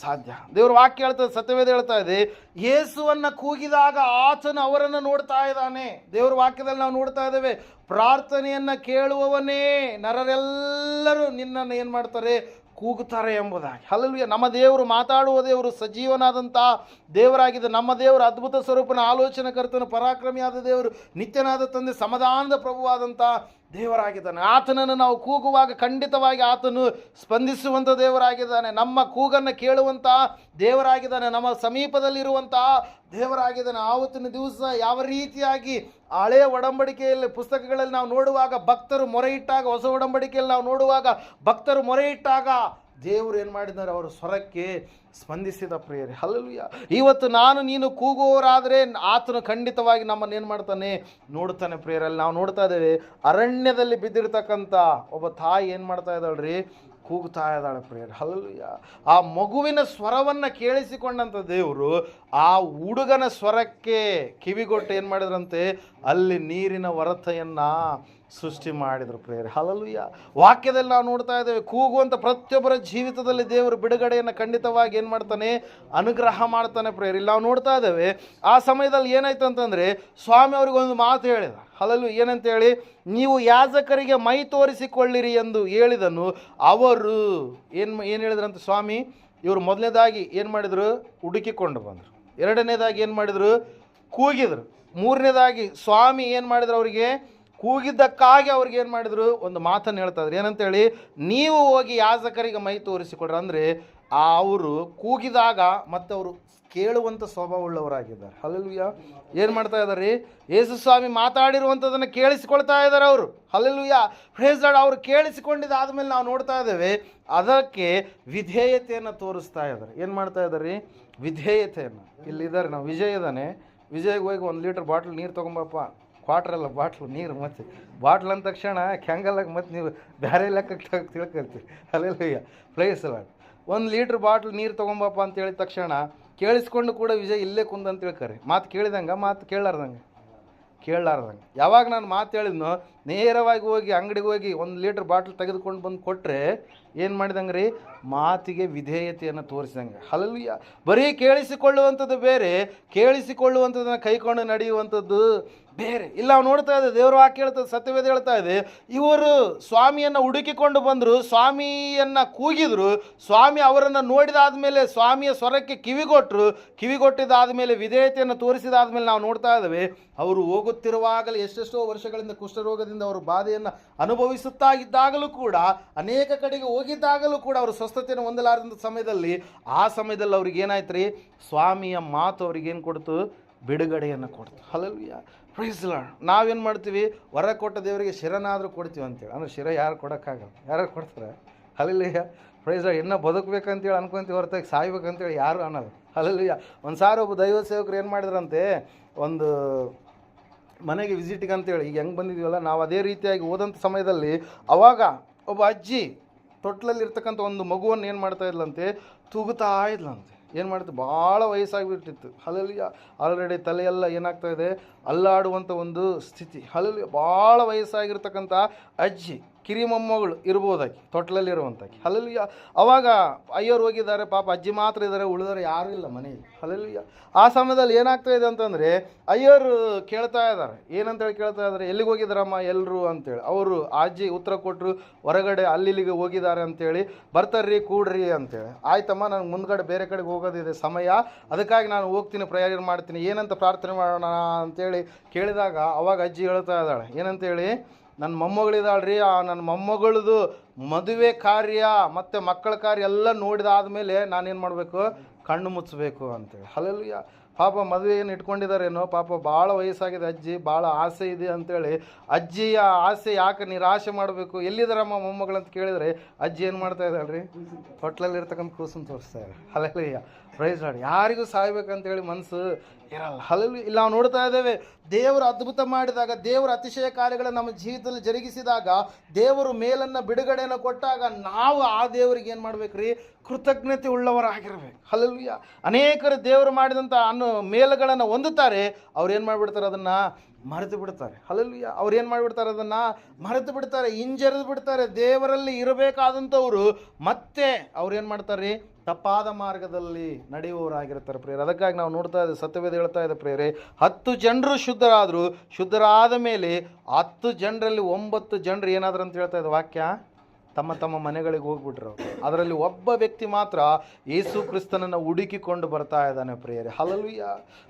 ಸಾಧ್ಯ. ದೇವ್ರ ವಾಕ್ಯ ಹೇಳ್ತದೆ, ಸತ್ಯವೇದ ಹೇಳ್ತಾ ಇದೆ, ಯೇಸುವನ್ನು ಕೂಗಿದಾಗ ಆತನು ಅವರನ್ನು ನೋಡ್ತಾ ಇದ್ದಾನೆ. ದೇವ್ರ ವಾಕ್ಯದಲ್ಲಿ ನಾವು ನೋಡ್ತಾ ಇದ್ದೇವೆ, ಪ್ರಾರ್ಥನೆಯನ್ನು ಕೇಳುವವನೇ ನರರೆಲ್ಲರೂ ನಿನ್ನನ್ನು ಏನು ಮಾಡ್ತಾರೆ, ಕೂಗುತ್ತಾರೆ ಎಂಬುದಾಗಿ. ಅಲ್ಲಿ ನಮ್ಮ ದೇವರು ಮಾತಾಡುವ ದೇವರು ಸಜೀವನಾದಂಥ ದೇವರಾಗಿದ್ದ ನಮ್ಮ ದೇವರು ಅದ್ಭುತ ಸ್ವರೂಪನ ಆಲೋಚನೆ ಕರ್ತನ ಪರಾಕ್ರಮಿಯಾದ ದೇವರು, ನಿತ್ಯನಾದ ತಂದೆ, ಸಮಾಧಾನದ ಪ್ರಭುವಾದಂಥ ದೇವರಾಗಿದ್ದಾನೆ. ಆತನನ್ನು ನಾವು ಕೂಗುವಾಗ ಖಂಡಿತವಾಗಿ ಆತನು ಸ್ಪಂದಿಸುವಂಥ ದೇವರಾಗಿದ್ದಾನೆ. ನಮ್ಮ ಕೂಗನ್ನು ಕೇಳುವಂಥ ದೇವರಾಗಿದ್ದಾನೆ. ನಮ್ಮ ಸಮೀಪದಲ್ಲಿರುವಂಥ ದೇವರಾಗಿದ್ದಾನೆ. ಆವತ್ತಿನ ದಿವಸ ಯಾವ ರೀತಿಯಾಗಿ ಹಳೆಯ ಒಡಂಬಡಿಕೆಯಲ್ಲಿ ಪುಸ್ತಕಗಳಲ್ಲಿ ನಾವು ನೋಡುವಾಗ ಭಕ್ತರು ಮೊರೆ ಇಟ್ಟಾಗ ಹೊಸ ಒಡಂಬಡಿಕೆಯಲ್ಲಿ ನಾವು ನೋಡುವಾಗ ಭಕ್ತರು ಮೊರೆ ಇಟ್ಟಾಗ ದೇವರು ಏನು ಮಾಡಿದ್ದಾರೆ? ಅವರ ಸ್ವರಕ್ಕೆ ಸ್ಪಂದಿಸಿದ ಪ್ರಿಯರೇ ಹಲಲುಯ್ಯ ಇವತ್ತು ನಾನು, ನೀನು ಕೂಗುವವರಾದರೆ ಆತನು ಖಂಡಿತವಾಗಿ ನಮ್ಮನ್ನು ಏನು ಮಾಡ್ತಾನೆ? ನೋಡ್ತಾನೆ ಪ್ರೇಯರಲ್ಲಿ ನಾವು ನೋಡ್ತಾ ಇದ್ದೇವೆ, ಅರಣ್ಯದಲ್ಲಿ ಬಿದ್ದಿರ್ತಕ್ಕಂಥ ಒಬ್ಬ ತಾಯಿ ಏನು ಮಾಡ್ತಾ ಇದ್ದಾಳ್ರಿ? ಕೂಗ್ತಾ ಇದ್ದಾಳೆ ಪ್ರಿಯರ್. ಹಲಲುಯ್ಯ ಆ ಮಗುವಿನ ಸ್ವರವನ್ನು ಕೇಳಿಸಿಕೊಂಡಂಥ ದೇವರು ಆ ಹುಡುಗನ ಸ್ವರಕ್ಕೆ ಕಿವಿಗೊಟ್ಟು ಏನು ಮಾಡಿದ್ರಂತೆ? ಅಲ್ಲಿ ನೀರಿನ ವರತೆಯನ್ನು ಸೃಷ್ಟಿ ಮಾಡಿದರು ಪ್ರೇಯರ್. ಹಲಲುಯ್ಯ ವಾಕ್ಯದಲ್ಲಿ ನಾವು ನೋಡ್ತಾ ಇದ್ದೇವೆ ಕೂಗುವಂಥ ಪ್ರತಿಯೊಬ್ಬರ ಜೀವಿತದಲ್ಲಿ ದೇವರು ಬಿಡುಗಡೆಯನ್ನು ಖಂಡಿತವಾಗಿ ಏನು ಮಾಡ್ತಾನೆ? ಅನುಗ್ರಹ ಮಾಡ್ತಾನೆ ಪ್ರೇಯರ್. ಇಲ್ಲಿ ನಾವು ನೋಡ್ತಾ ಇದ್ದೇವೆ, ಆ ಸಮಯದಲ್ಲಿ ಏನಾಯ್ತು ಅಂತಂದರೆ, ಸ್ವಾಮಿ ಅವ್ರಿಗೆ ಒಂದು ಮಾತು ಹೇಳಿದ. ಹಲಲು ಏನಂತ ಹೇಳಿ ನೀವು ಯಾಜಕರಿಗೆ ಮೈ ತೋರಿಸಿಕೊಳ್ಳಿರಿ ಎಂದು ಹೇಳಿದನು. ಅವರು ಏನು ಏನು ಹೇಳಿದ್ರಂತ ಸ್ವಾಮಿ, ಇವರು ಮೊದಲನೇದಾಗಿ ಏನು ಮಾಡಿದರು? ಹುಡುಕಿಕೊಂಡು ಬಂದರು. ಎರಡನೇದಾಗಿ ಏನು ಮಾಡಿದರು? ಕೂಗಿದರು. ಮೂರನೇದಾಗಿ ಸ್ವಾಮಿ ಏನು ಮಾಡಿದ್ರು ಅವರಿಗೆ? ಕೂಗಿದ್ದಕ್ಕಾಗಿ ಅವ್ರಿಗೆ ಏನು ಮಾಡಿದ್ರು? ಒಂದು ಮಾತನ್ನು ಹೇಳ್ತಾ ಇದ್ರು ಏನಂತೇಳಿ, ನೀವು ಹೋಗಿ ಯಾಜಕರಿಗೆ ಮೈ ತೋರಿಸಿಕೊಡ್ರಿ ಅಂದರೆ, ಅವರು ಕೂಗಿದಾಗ ಮತ್ತು ಅವರು ಕೇಳುವಂಥ ಸ್ವಭಾವವುಳ್ಳವರಾಗಿದ್ದಾರೆ. ಹಲಲುಯ್ಯ ಏನು ಮಾಡ್ತಾ ಇದ್ದಾರೆ ರೀ ಯೇಸು ಸ್ವಾಮಿ ಮಾತಾಡಿರುವಂಥದ್ದನ್ನು ಕೇಳಿಸಿಕೊಳ್ತಾ ಇದ್ದಾರೆ ಅವರು. ಹಲಲುಯ್ಯ ಫ್ರೇಸಾಡ್ ಅವರು ಕೇಳಿಸಿಕೊಂಡಿದ್ದಾದ್ಮೇಲೆ ನಾವು ನೋಡ್ತಾ ಇದ್ದೇವೆ. ಅದಕ್ಕೆ ವಿಧೇಯತೆಯನ್ನು ತೋರಿಸ್ತಾ ಇದ್ದಾರೆ. ಏನು ಮಾಡ್ತಾ ಇದ್ದಾರೆ ರೀ ವಿಧೇಯತೆಯನ್ನು. ಇಲ್ಲಿದ್ದಾರೆ, ನಾವು ವಿಜಯ್ ಇದ್ದಾನೆ. ವಿಜಯ್ಗೆ ಹೋಗಿ ಒಂದು ಲೀಟ್ರ್ ಬಾಟ್ಲ್ ನೀರು ತೊಗೊಂಬಪ್ಪ. ಕ್ವಾಟ್ರ್ ಅಲ್ಲ ಬಾಟ್ಲು, ನೀರು ಮತ್ತೆ ಬಾಟ್ಲ್ ಅಂದ ತಕ್ಷಣ ಕೆಂಗಲ್ಲಾಗ ಮತ್ತೆ ನೀವು ಬೇರೆ ಲೆಕ್ಕಕ್ಕೆ ತಿಳ್ಕೊಳ್ತೀವಿ ಅಲ್ಲೆಲ್ಲ ಪ್ಲೇಸ್ ಅಲ್ಲ ಒಂದು ಲೀಟ್ರ್ ಬಾಟ್ಲ್ ನೀರು ತೊಗೊಂಬಪ್ಪ ಅಂತ ಹೇಳಿದ ತಕ್ಷಣ ಕೇಳಿಸ್ಕೊಂಡು ಕೂಡ ವಿಜಯ್ ಇಲ್ಲೇ ಕುಂದ ಅಂತ ಹೇಳ್ತಾರೆ ಮಾತು ಕೇಳಿದಂಗೆ, ಮಾತು ಕೇಳಾರ್ದಂಗೆ ಕೇಳಲಾರ್ದಂಗೆ. ಯಾವಾಗ ನಾನು ಮಾತು ಹೇಳಿದ್ನೋ, ನೇರವಾಗಿ ಹೋಗಿ ಅಂಗಡಿಗೆ ಹೋಗಿ ಒಂದು ಲೀಟ್ರ್ ಬಾಟ್ಲ್ ತೆಗೆದುಕೊಂಡು ಬಂದು ಕೊಟ್ಟರೆ ಏನು ಮಾಡಿದಂಗೆ ರೀ ಮಾತಿಗೆ ವಿಧೇಯತೆಯನ್ನು ತೋರಿಸಿದಂಗೆ. ಹಲಲಿಯ ಬರೀ ಕೇಳಿಸಿಕೊಳ್ಳುವಂಥದ್ದು ಬೇರೆ, ಕೇಳಿಸಿಕೊಳ್ಳುವಂಥದ್ದನ್ನು ಕೈಕೊಂಡು ನಡೆಯುವಂಥದ್ದು ಬೇರೆ. ಇಲ್ಲ ನಾವು ನೋಡ್ತಾ ಇದ್ದೆ, ದೇವರು ವಾಕ್ಯ ಹೇಳ್ತದೆ ಸತ್ಯವೇದ ಹೇಳ್ತಾ ಇದೆ, ಇವರು ಸ್ವಾಮಿಯನ್ನು ಹುಡುಕಿಕೊಂಡು ಬಂದರು, ಸ್ವಾಮಿಯನ್ನು ಕೂಗಿದ್ರು, ಸ್ವಾಮಿ ಅವರನ್ನು ನೋಡಿದಾದ ಮೇಲೆ ಸ್ವಾಮಿಯ ಸ್ವರಕ್ಕೆ ಕಿವಿಗೊಟ್ಟರು ಕಿವಿಗೊಟ್ಟಿದಾದ ಮೇಲೆ ವಿಧೇಯತೆಯನ್ನು ತೋರಿಸಿದಾದ ಮೇಲೆ ನಾವು ನೋಡ್ತಾ ಇದ್ದೇವೆ, ಅವರು ಹೋಗುತ್ತಿರುವಾಗಲೇ ಎಷ್ಟೆಷ್ಟೋ ವರ್ಷಗಳಿಂದ ಕುಷ್ಠರೋಗದಿಂದ ಅವರು ಬಾಧೆಯನ್ನು ಅನುಭವಿಸುತ್ತಾ ಇದ್ದಾಗಲೂ ಕೂಡ, ಅನೇಕ ಕಡೆಗೆ ಹೋಗಿದ್ದಾಗಲೂ ಕೂಡ ಅವರು ಸ್ವಸ್ಥತೆಯನ್ನು ಹೊಂದಲಾರದ ಸಮಯದಲ್ಲಿ ಆ ಸಮಯದಲ್ಲಿ ಅವ್ರಿಗೆ ಏನಾಯ್ತು ರೀ ಸ್ವಾಮಿಯ ಮಾತು ಅವ್ರಿಗೆ ಏನು ಕೊಡ್ತು? ಬಿಡುಗಡೆಯನ್ನು ಕೊಡ್ತು. ಹಲಲ್ವಿಯ ಪ್ರೈಸ್ ಲಾರ್ಡ್ ನಾವೇನು ಮಾಡ್ತೀವಿ? ವರ ಕೊಟ್ಟ ದೇವರಿಗೆ ಶಿರನಾದರೂ ಕೊಡ್ತೀವಿ ಅಂತೇಳಿ. ಅಂದ್ರೆ ಶಿರ ಯಾರು ಕೊಡೋಕ್ಕಾಗಲ್ಲ. ಯಾರು ಕೊಡ್ತಾರೆ? ಹಲಲಿಯ ಪ್ರೈಸ್ ಇನ್ನೂ ಬದುಕಬೇಕಂತೇಳಿ ಅನ್ಕೊಂತೀವಿ ಹೊರತಾಗಿ ಸಾಯ್ಬೇಕಂತೇಳಿ ಯಾರು ಅನ್ನೋದು ಹಲಲಿಯ ಒಂದು ಸಾರಿ ಒಬ್ಬ ದೈವ ಸೇವಕರು ಏನು ಮಾಡಿದ್ರಂತೆ? ಒಂದು ಮನೆಗೆ ವಿಸಿಟಿಗೆ ಅಂತೇಳಿ. ಈಗ ಹೆಂಗೆ ಬಂದಿದ್ದೀವಲ್ಲ ನಾವು ಅದೇ ರೀತಿಯಾಗಿ ಹೋದಂಥ ಸಮಯದಲ್ಲಿ ಅವಾಗ ಒಬ್ಬ ಅಜ್ಜಿ ತೊಟ್ಲಲ್ಲಿ ಇರ್ತಕ್ಕಂಥ ಒಂದು ಮಗುವನ್ನು ಏನು ಮಾಡ್ತಾ ಇದ್ಲಂತೆ? ತೂಗುತ್ತಾ ಇದ್ಲಂತೆ. ಏನು ಮಾಡ್ತು? ಭಾಳ ವಯಸ್ಸಾಗಿಬಿಟ್ಟಿತ್ತು. ಹಲಲಿ ಆಲ್ರೆಡಿ ತಲೆಯೆಲ್ಲ ಏನಾಗ್ತಾ ಇದೆ? ಅಲ್ಲಾಡುವಂಥ ಒಂದು ಸ್ಥಿತಿ. ಹಲಲಿ ಭಾಳ ವಯಸ್ಸಾಗಿರ್ತಕ್ಕಂಥ ಅಜ್ಜಿ. ಕಿರಿ ಇರ್ಬೋದಾಗಿ ತೊಟ್ಲಲ್ಲಿ ತೊಟ್ಲಲ್ಲಿರುವಂಥಾಗಿ ಹಲಲಿಯ ಅವಾಗ ಅಯ್ಯೋರು ಹೋಗಿದ್ದಾರೆ, ಪಾಪ ಅಜ್ಜಿ ಮಾತ್ರ ಇದ್ದಾರೆ, ಉಳಿದವರು ಯಾರೂ ಇಲ್ಲ ಮನೆಯಲ್ಲಿ. ಅಲ್ಲಿ ಆ ಸಮಯದಲ್ಲಿ ಏನಾಗ್ತಾ ಇದೆ ಅಂತಂದರೆ ಅಯ್ಯೋರು ಕೇಳ್ತಾ ಇದ್ದಾರೆ. ಏನಂತೇಳಿ ಕೇಳ್ತಾ ಇದ್ದಾರೆ? ಎಲ್ಲಿಗೆ ಹೋಗಿದ್ದಾರಮ್ಮ ಎಲ್ಲರೂ ಅಂತೇಳಿ. ಅವರು ಅಜ್ಜಿ ಉತ್ತರ ಕೊಟ್ಟರು ಹೊರಗಡೆ ಅಲ್ಲಿಲ್ಲಿಗೆ ಹೋಗಿದ್ದಾರೆ ಅಂತೇಳಿ, ಬರ್ತಾರ್ರಿ, ಕೂಡ್ರಿ ಅಂತೇಳಿ. ಆಯ್ತಮ್ಮ, ನಾನು ಮುಂದ್ಗಡೆ ಬೇರೆ ಕಡೆಗೆ ಹೋಗೋದಿದೆ ಸಮಯ. ಅದಕ್ಕಾಗಿ ನಾನು ಹೋಗ್ತೀನಿ, ಪ್ರಯಾಣ ಮಾಡ್ತೀನಿ. ಏನಂತ ಪ್ರಾರ್ಥನೆ ಮಾಡೋಣ ಅಂತೇಳಿ ಕೇಳಿದಾಗ ಅವಾಗ ಅಜ್ಜಿ ಹೇಳ್ತಾ ಇದ್ದಾಳೆ. ಏನಂತೇಳಿ? ನನ್ನ ಮೊಮ್ಮಗಳಿದಾಳ್ರಿ, ಆ ನನ್ನ ಮೊಮ್ಮಗಳದು ಮದುವೆ ಕಾರ್ಯ ಮತ್ತು ಮಕ್ಕಳ ಕಾರ್ಯ ಎಲ್ಲ ನೋಡಿದಾದ್ಮೇಲೆ ನಾನೇನು ಮಾಡಬೇಕು? ಕಣ್ಣು ಮುಚ್ಚಬೇಕು ಅಂತೇಳಿ. ಹಲಲಿಯ ಪಾಪ ಮದುವೆ ಏನು ಇಟ್ಕೊಂಡಿದ್ದಾರೇನೋ ಪಾಪ ಭಾಳ ವಯಸ್ಸಾಗಿದೆ ಅಜ್ಜಿ ಭಾಳ ಆಸೆ ಇದೆ ಅಂತೇಳಿ ಅಜ್ಜಿಯ ಆಸೆ ಯಾಕೆ ನಿರಾಶೆ ಮಾಡಬೇಕು? ಎಲ್ಲಿದ್ದಾರಮ್ಮ ಮೊಮ್ಮಗಳಂತ ಕೇಳಿದರೆ ಅಜ್ಜಿ ಏನು ಮಾಡ್ತಾ ರೀ ಹೊಟ್ಲಲ್ಲಿರ್ತಕ್ಕಂಥ ಕೂಸನ್ನು ತೋರಿಸ್ತಾ ಇದ್ದಾರೆ. ಹಲಲಿಯ ಪ್ರೈಸ್ ಹಾಡು ಯಾರಿಗೂ ಸಾಯ್ಬೇಕಂತೇಳಿ ಮನಸ್ಸು ಇರಲ್ಲ. ಹಲಲು ಇಲ್ಲ ನಾವು ನೋಡ್ತಾ ಇದ್ದೇವೆ, ದೇವರು ಅದ್ಭುತ ಮಾಡಿದಾಗ, ದೇವರ ಅತಿಶಯ ಕಾರ್ಯಗಳನ್ನು ನಮ್ಮ ಜೀವಿತದಲ್ಲಿ ಜರುಗಿಸಿದಾಗ, ದೇವರು ಮೇಲನ್ನು ಬಿಡುಗಡೆಯನ್ನು ಕೊಟ್ಟಾಗ ನಾವು ಆ ದೇವರಿಗೆ ಏನು ಮಾಡ್ಬೇಕ್ರಿ? ಕೃತಜ್ಞತೆ ಉಳ್ಳವರಾಗಿರ್ಬೇಕು. ಹಲಲುಯ ಅನೇಕರು ದೇವರು ಮಾಡಿದಂಥ ಅನ್ನು ಮೇಲುಗಳನ್ನು ಹೊಂದುತ್ತಾರೆ. ಅವ್ರು ಏನು ಮಾಡಿಬಿಡ್ತಾರೆ ಅದನ್ನು? ಮರೆತು ಬಿಡ್ತಾರೆ. ಅಲ್ಲಲ್ಲಿ ಅವ್ರು ಏನು ಮಾಡಿಬಿಡ್ತಾರೆ ಅದನ್ನು? ಮರೆತು ಬಿಡ್ತಾರೆ, ಹಿಂಜರಿದು ಬಿಡ್ತಾರೆ. ದೇವರಲ್ಲಿ ಇರಬೇಕಾದಂಥವ್ರು ಮತ್ತೆ ಅವ್ರೇನು ಮಾಡ್ತಾರೆ? ತಪ್ಪಾದ ಮಾರ್ಗದಲ್ಲಿ ನಡೆಯುವವರಾಗಿರ್ತಾರೆ ಪ್ರೇರೆ ಅದಕ್ಕಾಗಿ ನಾವು ನೋಡ್ತಾ ಇದ್ದೇವೆ ಸತ್ಯವೇದ ಹೇಳ್ತಾ ಇದೆ ಪ್ರೇರೆ ಹತ್ತು ಜನರು ಶುದ್ಧರಾದರು, ಶುದ್ಧರಾದ ಮೇಲೆ ಹತ್ತು ಜನರಲ್ಲಿ ಒಂಬತ್ತು ಜನರು ಏನಾದ್ರು ಅಂತ ಹೇಳ್ತಾ ಇದೆ ವಾಕ್ಯ? ತಮ್ಮ ತಮ್ಮ ಮನೆಗಳಿಗೆ ಹೋಗ್ಬಿಟ್ರು. ಅದರಲ್ಲಿ ಒಬ್ಬ ವ್ಯಕ್ತಿ ಮಾತ್ರ ಯೇಸು ಕ್ರಿಸ್ತನನ್ನು ಹುಡುಕಿಕೊಂಡು ಬರ್ತಾ ಇದ್ದಾನೆ ಪ್ರೇಯರೆ. ಹಲಲುಯ್ಯ